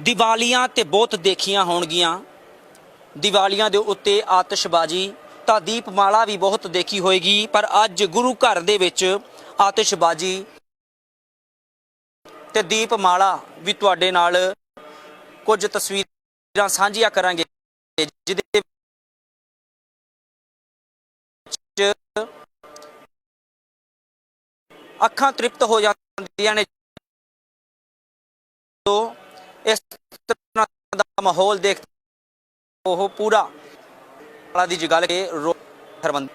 ਦੀਵਾਲੀਆਂ ਤੇ ਬਹੁਤ ਦੇਖੀਆਂ ਹੋਣਗੀਆਂ। ਦੀਵਾਲੀਆਂ ਦੇ ਉੱਤੇ ਆਤਿਸ਼ਬਾਜ਼ੀ, ਤਾਂ ਦੀਪਮਾਲਾ ਵੀ ਬਹੁਤ ਦੇਖੀ ਹੋਏਗੀ, ਪਰ ਅੱਜ ਗੁਰੂ ਘਰ ਦੇ ਵਿੱਚ ਆਤਿਸ਼ਬਾਜ਼ੀ ਤੇ ਦੀਪਮਾਲਾ ਵੀ ਤੁਹਾਡੇ ਨਾਲ ਕੁਝ ਤਸਵੀਰਾਂ ਸਾਂਝੀਆਂ ਕਰਾਂਗੇ, ਜਿਹਦੇ ਵਿੱਚ ਅੱਖਾਂ ਤ੍ਰਿਪਤ ਹੋ ਜਾਂਦੀਆਂ ਨੇ। ਤੋਂ ਇਸ ਤਰ੍ਹਾਂ ਦਾ ਮਾਹੌਲ ਦੇਖ ਉਹ ਪੂਰਾ ਵਾਲਾ ਦੀ ਜਗ੍ਹਾ ਕੇ ਰੋ ਹਰਮੰਦ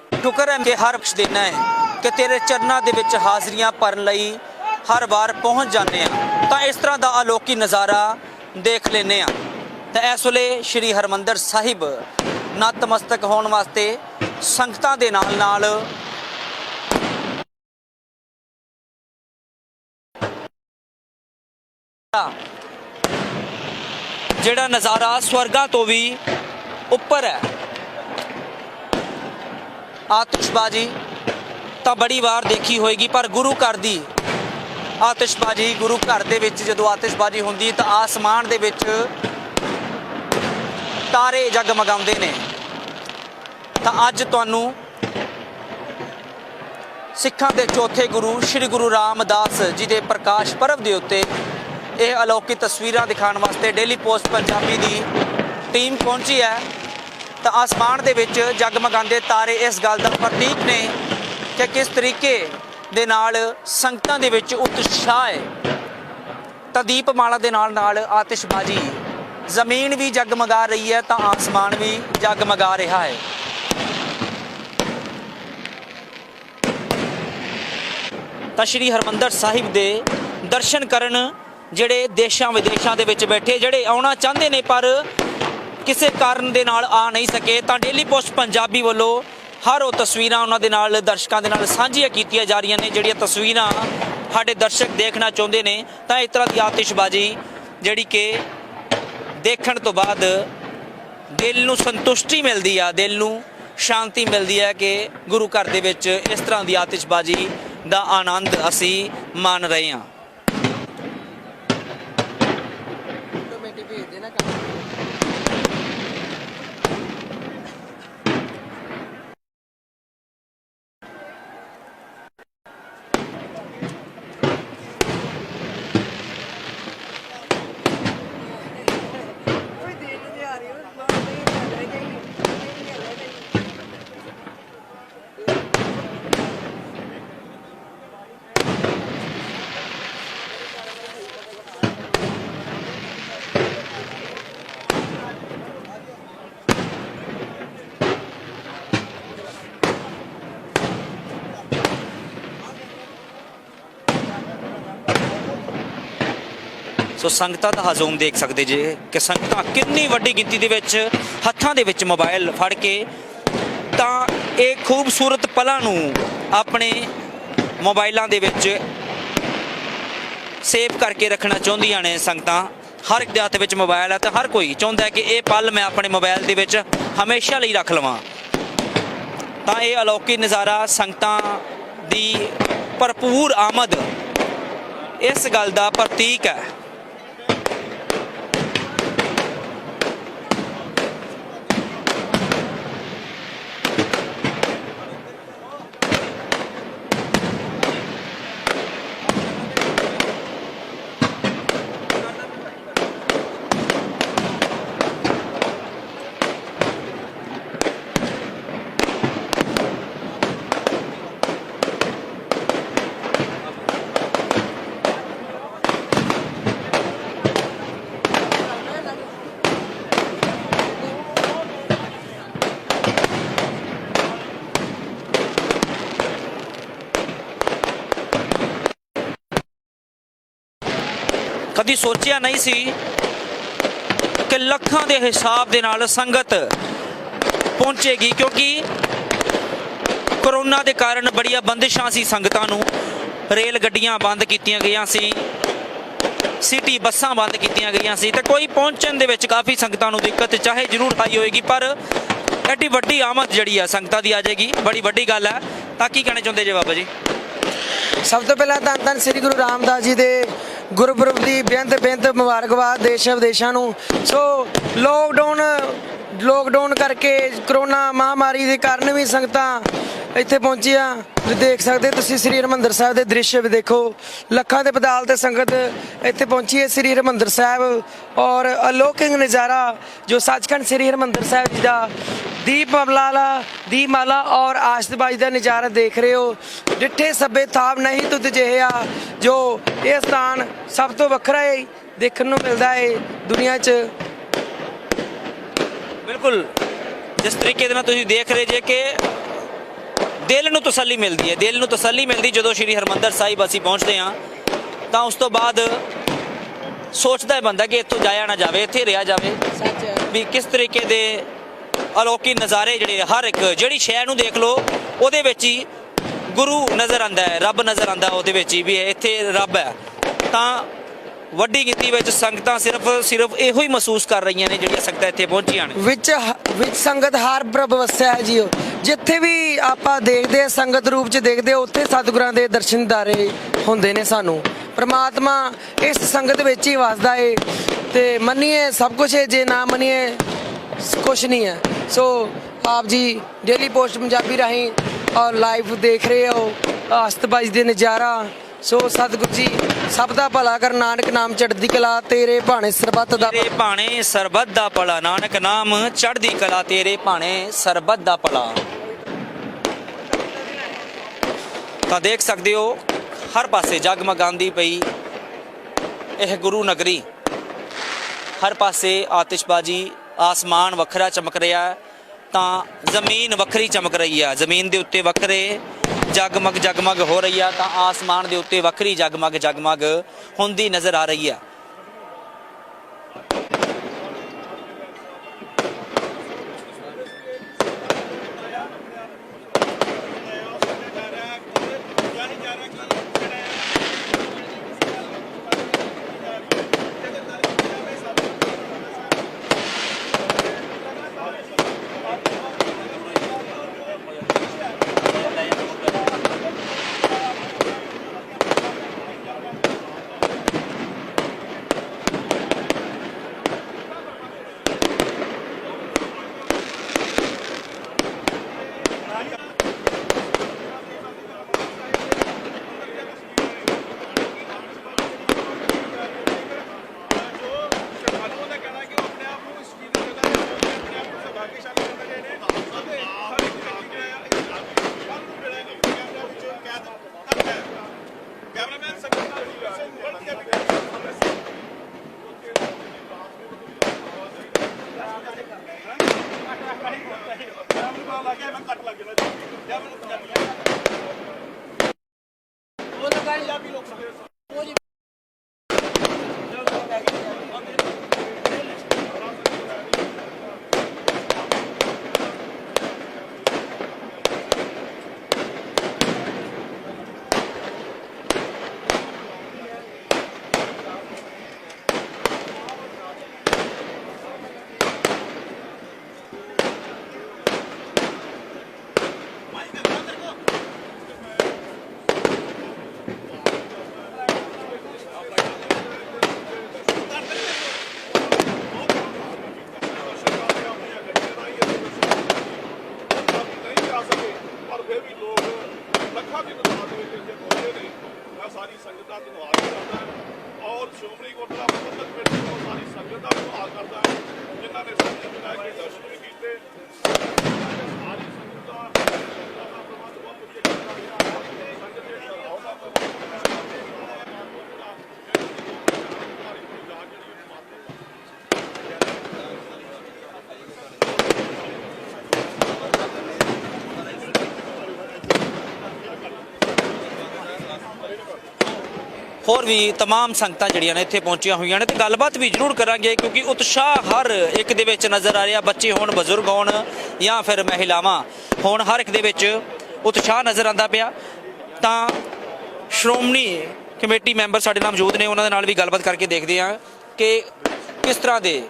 ਹੈ ਕਿ ਹਰ ਬਖਸ਼ ਦੇਣਾ ਹੈ ਕਿ ਤੇਰੇ ਚਰਨਾਂ ਦੇ ਵਿੱਚ ਹਾਜ਼ਰੀਆਂ ਭਰਨ ਲਈ ਹਰ ਵਾਰ ਪਹੁੰਚ ਜਾਂਦੇ ਆ ਤਾਂ ਇਸ ਤਰ੍ਹਾਂ ਦਾ ਅਲੌਕਿਕ ਨਜ਼ਾਰਾ ਦੇਖ ਲੈਨੇ ਆ ਤਾਂ ਇਸ ਵੇਲੇ ਸ੍ਰੀ ਹਰਮੰਦਰ ਸਾਹਿਬ ਨਤਮਸਤਕ ਹੋਣ ਵਾਸਤੇ ਸੰਗਤਾਂ ਦੇ ਨਾਲ ਨਾਲ ਜਿਹੜਾ ਨਜ਼ਾਰਾ ਸਵਰਗਾਂ ਤੋਂ ਵੀ ਉੱਪਰ ਹੈ। ਆਤਿਸ਼ਬਾਜ਼ੀ ਤਾਂ ਬੜੀ ਵਾਰ ਦੇਖੀ ਹੋਏਗੀ, ਪਰ ਗੁਰੂ ਘਰ ਦੀ ਆਤਿਸ਼ਬਾਜ਼ੀ ਗੁਰੂ ਘਰ ਦੇ ਵਿੱਚ ਜਦੋਂ ਆਤਿਸ਼ਬਾਜ਼ੀ ਹੁੰਦੀ ਤਾਂ ਆਸਮਾਨ ਦੇ ਵਿੱਚ ਤਾਰੇ ਜਗਮਗਾਉਂਦੇ ਨੇ। ਤਾਂ ਅੱਜ ਤੁਹਾਨੂੰ ਸਿੱਖਾਂ ਦੇ ਚੌਥੇ ਗੁਰੂ ਸ੍ਰੀ ਗੁਰੂ ਰਾਮਦਾਸ ਜੀ ਦੇ ਪ੍ਰਕਾਸ਼ ਪਰਬ ਦੇ ਉੱਤੇ ਇਹ ਅਲੌਕਿਕ ਤਸਵੀਰਾਂ ਦਿਖਾਉਣ ਵਾਸਤੇ ਡੇਲੀ ਪੋਸਟ ਪੰਜਾਬੀ ਦੀ ਟੀਮ ਪਹੁੰਚੀ ਹੈ। ਤਾਂ ਆਸਮਾਨ ਦੇ ਵਿੱਚ ਜਗਮਗਾਉਂਦੇ ਤਾਰੇ ਇਸ ਗੱਲ ਦਾ ਪ੍ਰਤੀਕ ਨੇ ਕਿ ਕਿਸ ਤਰੀਕੇ ਦੇ ਨਾਲ ਸੰਗਤਾਂ ਦੇ ਵਿੱਚ ਉਤਸ਼ਾਹ ਹੈ। ਤਾਂ ਦੀਪਮਾਲਾ ਦੇ ਨਾਲ ਨਾਲ ਆਤਿਸ਼ਬਾਜ਼ੀ ਜ਼ਮੀਨ ਵੀ ਜਗਮਗਾ ਰਹੀ ਹੈ, ਤਾਂ ਆਸਮਾਨ ਵੀ ਜਗਮਗਾ ਰਿਹਾ ਹੈ। ਤਾਂ ਸ਼੍ਰੀ ਹਰਮੰਦਰ ਸਾਹਿਬ ਦੇ ਦਰਸ਼ਨ ਕਰਨ ਜਿਹੜੇ ਦੇਸ਼ਾਂ ਵਿਦੇਸ਼ਾਂ ਦੇ ਵਿੱਚ ਬੈਠੇ ਜਿਹੜੇ ਆਉਣਾ ਚਾਹੁੰਦੇ ਨੇ ਪਰ ਕਿਸੇ ਕਾਰਨ ਦੇ ਨਾਲ ਆ ਨਹੀਂ ਸਕੇ, ਤਾਂ ਡੇਲੀ ਪੋਸਟ ਪੰਜਾਬੀ ਵੱਲੋਂ ਹਰ ਉਹ ਤਸਵੀਰਾਂ ਉਹਨਾਂ ਦੇ ਨਾਲ, ਦਰਸ਼ਕਾਂ ਦੇ ਨਾਲ ਸਾਂਝੀਆਂ ਕੀਤੀਆਂ ਜਾ ਰਹੀਆਂ ਨੇ, ਜਿਹੜੀਆਂ ਤਸਵੀਰਾਂ ਸਾਡੇ ਦਰਸ਼ਕ ਦੇਖਣਾ ਚਾਹੁੰਦੇ ਨੇ। ਤਾਂ ਇਸ ਤਰ੍ਹਾਂ ਦੀ ਆਤਿਸ਼ਬਾਜ਼ੀ ਜਿਹੜੀ ਕਿ ਦੇਖਣ ਤੋਂ ਬਾਅਦ ਦਿਲ ਨੂੰ ਸੰਤੁਸ਼ਟੀ ਮਿਲਦੀ ਆ, ਦਿਲ ਨੂੰ ਸ਼ਾਂਤੀ ਮਿਲਦੀ ਹੈ ਕਿ ਗੁਰੂ ਘਰ ਦੇ ਵਿੱਚ ਇਸ ਤਰ੍ਹਾਂ ਦੀ ਆਤਿਸ਼ਬਾਜ਼ੀ ਦਾ ਆਨੰਦ ਅਸੀਂ ਮਾਣ ਰਹੇ ਹਾਂ ਆਟੋਮੈਟਿਕ ਭੇਜ ਦੇਣਾ ਕੰਮ ਕੋਈ ਦੇਖ ਨਹੀਂ ਆ ਰਹੀ ਉਹ ਬਾਹਰ ਨਹੀਂ ਚੱਲ ਰਹੀ ਨਹੀਂ ਨਹੀਂ ਚੱਲ ਰਹੀ ਸੋ ਸੰਗਤਾਂ ਦਾ ਹਜ਼ੂਮ ਦੇਖ ਸਕਦੇ ਜੇ ਕਿ ਸੰਗਤਾਂ ਕਿੰਨੀ ਵੱਡੀ ਗਿਣਤੀ ਦੇ ਵਿੱਚ ਹੱਥਾਂ ਦੇ ਵਿੱਚ ਮੋਬਾਈਲ ਫੜ ਕੇ ਤਾਂ ਇਹ ਖੂਬਸੂਰਤ ਪਲਾਂ ਨੂੰ ਆਪਣੇ ਮੋਬਾਈਲਾਂ ਦੇ ਵਿੱਚ ਸੇਵ ਕਰਕੇ ਰੱਖਣਾ ਚਾਹੁੰਦੀਆਂ ਨੇ ਸੰਗਤਾਂ। ਹਰ ਇੱਕ ਦੇ ਹੱਥ ਵਿੱਚ ਮੋਬਾਈਲ ਹੈ ਤਾਂ ਹਰ ਕੋਈ ਚਾਹੁੰਦਾ ਹੈ ਕਿ ਇਹ ਪਲ ਮੈਂ ਆਪਣੇ ਮੋਬਾਈਲ ਦੇ ਵਿੱਚ ਹਮੇਸ਼ਾ ਲਈ ਰੱਖ ਲਵਾਂ। ਤਾਂ ਇਹ ਅਲੌਕਿਕ ਨਜ਼ਾਰਾ ਸੰਗਤਾਂ ਦੀ ਭਰਪੂਰ ਆਮਦ ਇਸ ਗੱਲ ਦਾ ਪ੍ਰਤੀਕ ਹੈ। ਕਦੀ ਸੋਚਿਆ ਨਹੀਂ ਸੀ ਕਿ ਲੱਖਾਂ ਦੇ ਹਿਸਾਬ ਦੇ ਨਾਲ ਸੰਗਤ ਪਹੁੰਚੇਗੀ, ਕਿਉਂਕਿ ਕਰੋਨਾ ਦੇ ਕਾਰਨ ਬੜੀਆਂ ਬੰਦਿਸ਼ਾਂ ਸੀ ਸੰਗਤਾਂ ਨੂੰ। ਰੇਲ ਗੱਡੀਆਂ ਬੰਦ ਕੀਤੀਆਂ ਗਈਆਂ ਸੀ, ਸਿਟੀ ਬੱਸਾਂ ਬੰਦ ਕੀਤੀਆਂ ਗਈਆਂ ਸੀ, ਤੇ ਕੋਈ ਪਹੁੰਚਣ ਦੇ ਵਿੱਚ ਕਾਫੀ ਸੰਗਤਾਂ ਨੂੰ ਦਿੱਕਤ ਚਾਹੇ ਜ਼ਰੂਰ ਆਈ ਹੋਏਗੀ, ਪਰ ਐਡੀ ਵੱਡੀ ਆਮਦ ਜਿਹੜੀ ਆ ਸੰਗਤਾਂ ਦੀ ਆ ਜਾਏਗੀ, ਬੜੀ ਵੱਡੀ ਗੱਲ ਹੈ ਤਾਂ ਕੀ ਕਹਿਣਾ ਚਾਹੁੰਦੇ ਜੇ ਬਾਬਾ ਜੀ? ਸਭ ਤੋਂ ਪਹਿਲਾਂ ਤਾਂ ਧੰਨ ਸ੍ਰੀ ਗੁਰੂ ਰਾਮਦਾਸ ਜੀ ਦੇ ਗੁਰਪੁਰਬ ਦੀ ਬੇਅੰਤ ਬੇਅੰਤ ਮੁਬਾਰਕਬਾਦ ਦੇਸ਼ ਵਿਦੇਸ਼ਾਂ ਨੂੰ। ਸੋ ਲੋਕਡਾਊਨ ਲੋਕਡਾਊਨ ਕਰਕੇ ਕਰੋਨਾ ਮਹਾਮਾਰੀ ਦੇ ਕਾਰਨ ਵੀ ਸੰਗਤਾਂ ਇੱਥੇ ਪਹੁੰਚੀਆਂ। ਵੀ ਦੇਖ ਸਕਦੇ ਤੁਸੀਂ ਸ੍ਰੀ ਹਰਿਮੰਦਰ ਸਾਹਿਬ ਦੇ ਦ੍ਰਿਸ਼ ਵੀ ਦੇਖੋ। ਲੱਖਾਂ ਦੇ ਪਦਾਲ ਤੇ ਸੰਗਤ ਇੱਥੇ ਪਹੁੰਚੀ ਹੈ ਸ੍ਰੀ ਹਰਿਮੰਦਰ ਸਾਹਿਬ। ਔਰ ਅਲੋਕਿੰਗ ਨਜ਼ਾਰਾ, ਜੋ ਸੱਚਖੰਡ ਸ੍ਰੀ ਹਰਿਮੰਦਰ ਸਾਹਿਬ ਜੀ ਦਾ ਦੀਪਮਾਲਾ ਦੀਪਮਾਲਾ ਔਰ ਆਸ਼ਤਬਾਜੀ ਦਾ ਨਜ਼ਾਰਾ ਦੇਖ ਰਹੇ ਹੋ। ਡਿੱਠੇ ਸੱਬੇ ਥਾਪ ਨਹੀਂ ਤੁਧ ਜਿਹਾ ਜੋ ਇਹ ਸਥਾਨ ਸਭ ਤੋਂ ਵੱਖਰਾ ਹੈ ਦੇਖਣ ਨੂੰ ਮਿਲਦਾ ਹੈ ਦੁਨੀਆ 'ਚ। ਬਿਲਕੁਲ। ਜਿਸ ਤਰੀਕੇ ਦੇ ਨਾਲ ਤੁਸੀਂ ਦੇਖ ਰਹੇ ਜੇ ਕਿ ਦਿਲ ਨੂੰ ਤਸੱਲੀ ਮਿਲਦੀ ਹੈ ਦਿਲ ਨੂੰ ਤਸੱਲੀ ਮਿਲਦੀ ਜਦੋਂ ਸ਼੍ਰੀ ਹਰਮੰਦਰ ਸਾਹਿਬ ਅਸੀਂ ਪਹੁੰਚਦੇ ਹਾਂ ਤਾਂ ਉਸ ਤੋਂ ਬਾਅਦ ਸੋਚਦਾ ਹੈ ਬੰਦਾ ਕਿ ਇੱਥੋਂ ਜਾਇਆ ਨਾ ਜਾਵੇ ਇੱਥੇ ਰਿਹਾ ਜਾਵੇ। ਵੀ ਕਿਸ ਤਰੀਕੇ ਦੇ ਅਲੌਕਿਕ ਨਜ਼ਾਰੇ ਜਿਹੜੇ ਹਰ ਇੱਕ ਜਿਹੜੀ ਸ਼ੈ ਨੂੰ ਦੇਖ ਲਓ ਉਹਦੇ ਵਿੱਚ ਹੀ ਗੁਰੂ ਨਜ਼ਰ ਆਂਦਾ ਹੈ ਰੱਬ ਨਜ਼ਰ ਆਂਦਾ ਉਹਦੇ ਵਿੱਚ ਹੀ ਵੀ ਇੱਥੇ ਰੱਬ ਹੈ। ਤਾਂ ਵੱਡੀ ਗਿਣਤੀ ਵਿੱਚ ਸੰਗਤਾਂ ਸਿਰਫ ਸਿਰਫ ਇਹੋ ਹੀ ਮਹਿਸੂਸ ਕਰ ਰਹੀਆਂ ਨੇ ਜਿਹੜੀਆਂ ਸੰਗਤਾਂ ਇੱਥੇ ਪਹੁੰਚੀਆਂ ਨੇ। ਵਿੱਚ ਹ- ਵਿੱਚ ਸੰਗਤ ਹਰ ਪ੍ਰਭ ਵਸਿਆ ਹੈ ਜੀ ਉਹ। ਜਿੱਥੇ ਵੀ ਆਪਾਂ ਦੇਖਦੇ ਹਾਂ ਸੰਗਤ ਰੂਪ 'ਚ ਦੇਖਦੇ ਹਾਂ, ਉੱਥੇ ਸਤਿਗੁਰਾਂ ਦੇ ਦਰਸ਼ਨਦਾਰੇ ਹੁੰਦੇ ਨੇ ਸਾਨੂੰ। ਪ੍ਰਮਾਤਮਾ ਇਸ ਸੰਗਤ ਵਿੱਚ ਹੀ ਵਸਦਾ ਏ ਤੇ ਮੰਨੀਏ ਸਭ ਕੁਝ ਹੈ ਜੇ ਨਾ ਮੰਨੀਏ ਕੁਝ ਨਹੀਂ ਹੈ। ਸੋ ਆਪ ਜੀ ਡੇਲੀ ਪੋਸਟ ਪੰਜਾਬੀ ਰਾਹੀਂ ਔਰ ਲਾਈਵ ਦੇਖ ਰਹੇ ਹੋ। ਅਸਤਬਾਜੀ ਦੇ ਨਜ਼ਾਰਾ ਸੋ ਸਤਿਗੁਰੂ ਜੀ, ਸਭ ਦਾ ਭਲਾ ਕਰ ਨਾਨਕ ਨਾਮ ਚੜ੍ਹਦੀ ਕਲਾ, ਤੇਰੇ ਭਾਣੇ ਸਰਬੱਤ ਦਾ ਤੇਰੇ ਭਾਣੇ ਸਰਬੱਤ ਦਾ ਭਲਾ, ਨਾਨਕ ਨਾਮ ਚੜ੍ਹਦੀ ਕਲਾ, ਤੇਰੇ ਭਾਣੇ ਸਰਬੱਤ ਦਾ ਭਲਾ। ਤਾਂ ਦੇਖ ਸਕਦੇ ਹੋ, ਹਰ ਪਾਸੇ ਜਗਮਗਾਂਦੀ ਪਈ ਇਹ ਗੁਰੂ ਨਗਰੀ। ਹਰ ਪਾਸੇ ਆਤਿਸ਼ਬਾਜੀ, ਆਸਮਾਨ ਵੱਖਰਾ ਚਮਕ ਰਿਹਾ ਤਾਂ ਜ਼ਮੀਨ ਵੱਖਰੀ ਚਮਕ ਰਹੀ ਆ ਜ਼ਮੀਨ ਦੇ ਉੱਤੇ ਵੱਖਰੇ ਜਗਮਗ ਜਗਮਗ ਹੋ ਰਹੀ ਆ, ਤਾਂ ਆਸਮਾਨ ਦੇ ਉੱਤੇ ਵੱਖਰੀ ਜਗਮਗ ਜਗਮਗ ਹੁੰਦੀ ਨਜ਼ਰ ਆ ਰਹੀ ਆ। ਹੋਰ ਵੀ तमाम ਸੰਗਤਾਂ ਜਿਹੜੀਆਂ ਨੇ ਇੱਥੇ ਪਹੁੰਚੀਆਂ ਹੋਈਆਂ ਨੇ ਤੇ ਗੱਲਬਾਤ ਵੀ ਜ਼ਰੂਰ ਕਰਾਂਗੇ ਕਿਉਂਕਿ ਉਤਸ਼ਾਹ ਹਰ ਇੱਕ ਦੇ ਵਿੱਚ ਨਜ਼ਰ ਆ ਰਿਹਾ ਬੱਚੇ ਹੋਣ ਬਜ਼ੁਰਗ ਹੋਣ ਜਾਂ ਫਿਰ ਮਹਿਲਾਵਾਂ ਹੋਣ ਹਰ ਇੱਕ ਦੇ ਵਿੱਚ ਉਤਸ਼ਾਹ ਨਜ਼ਰ ਆਂਦਾ ਪਿਆ ਤਾਂ ਸ਼੍ਰੋਮਣੀ ਕਮੇਟੀ ਮੈਂਬਰ ਸਾਡੇ ਨਾਲ ਮੌਜੂਦ ਨੇ ਉਹਨਾਂ ਦੇ ਨਾਲ ਵੀ ਗੱਲਬਾਤ ਕਰਕੇ ਦੇਖਦੇ ਹਾਂ ਕਿ ਕਿਸ ਤਰ੍ਹਾਂ ਦੇ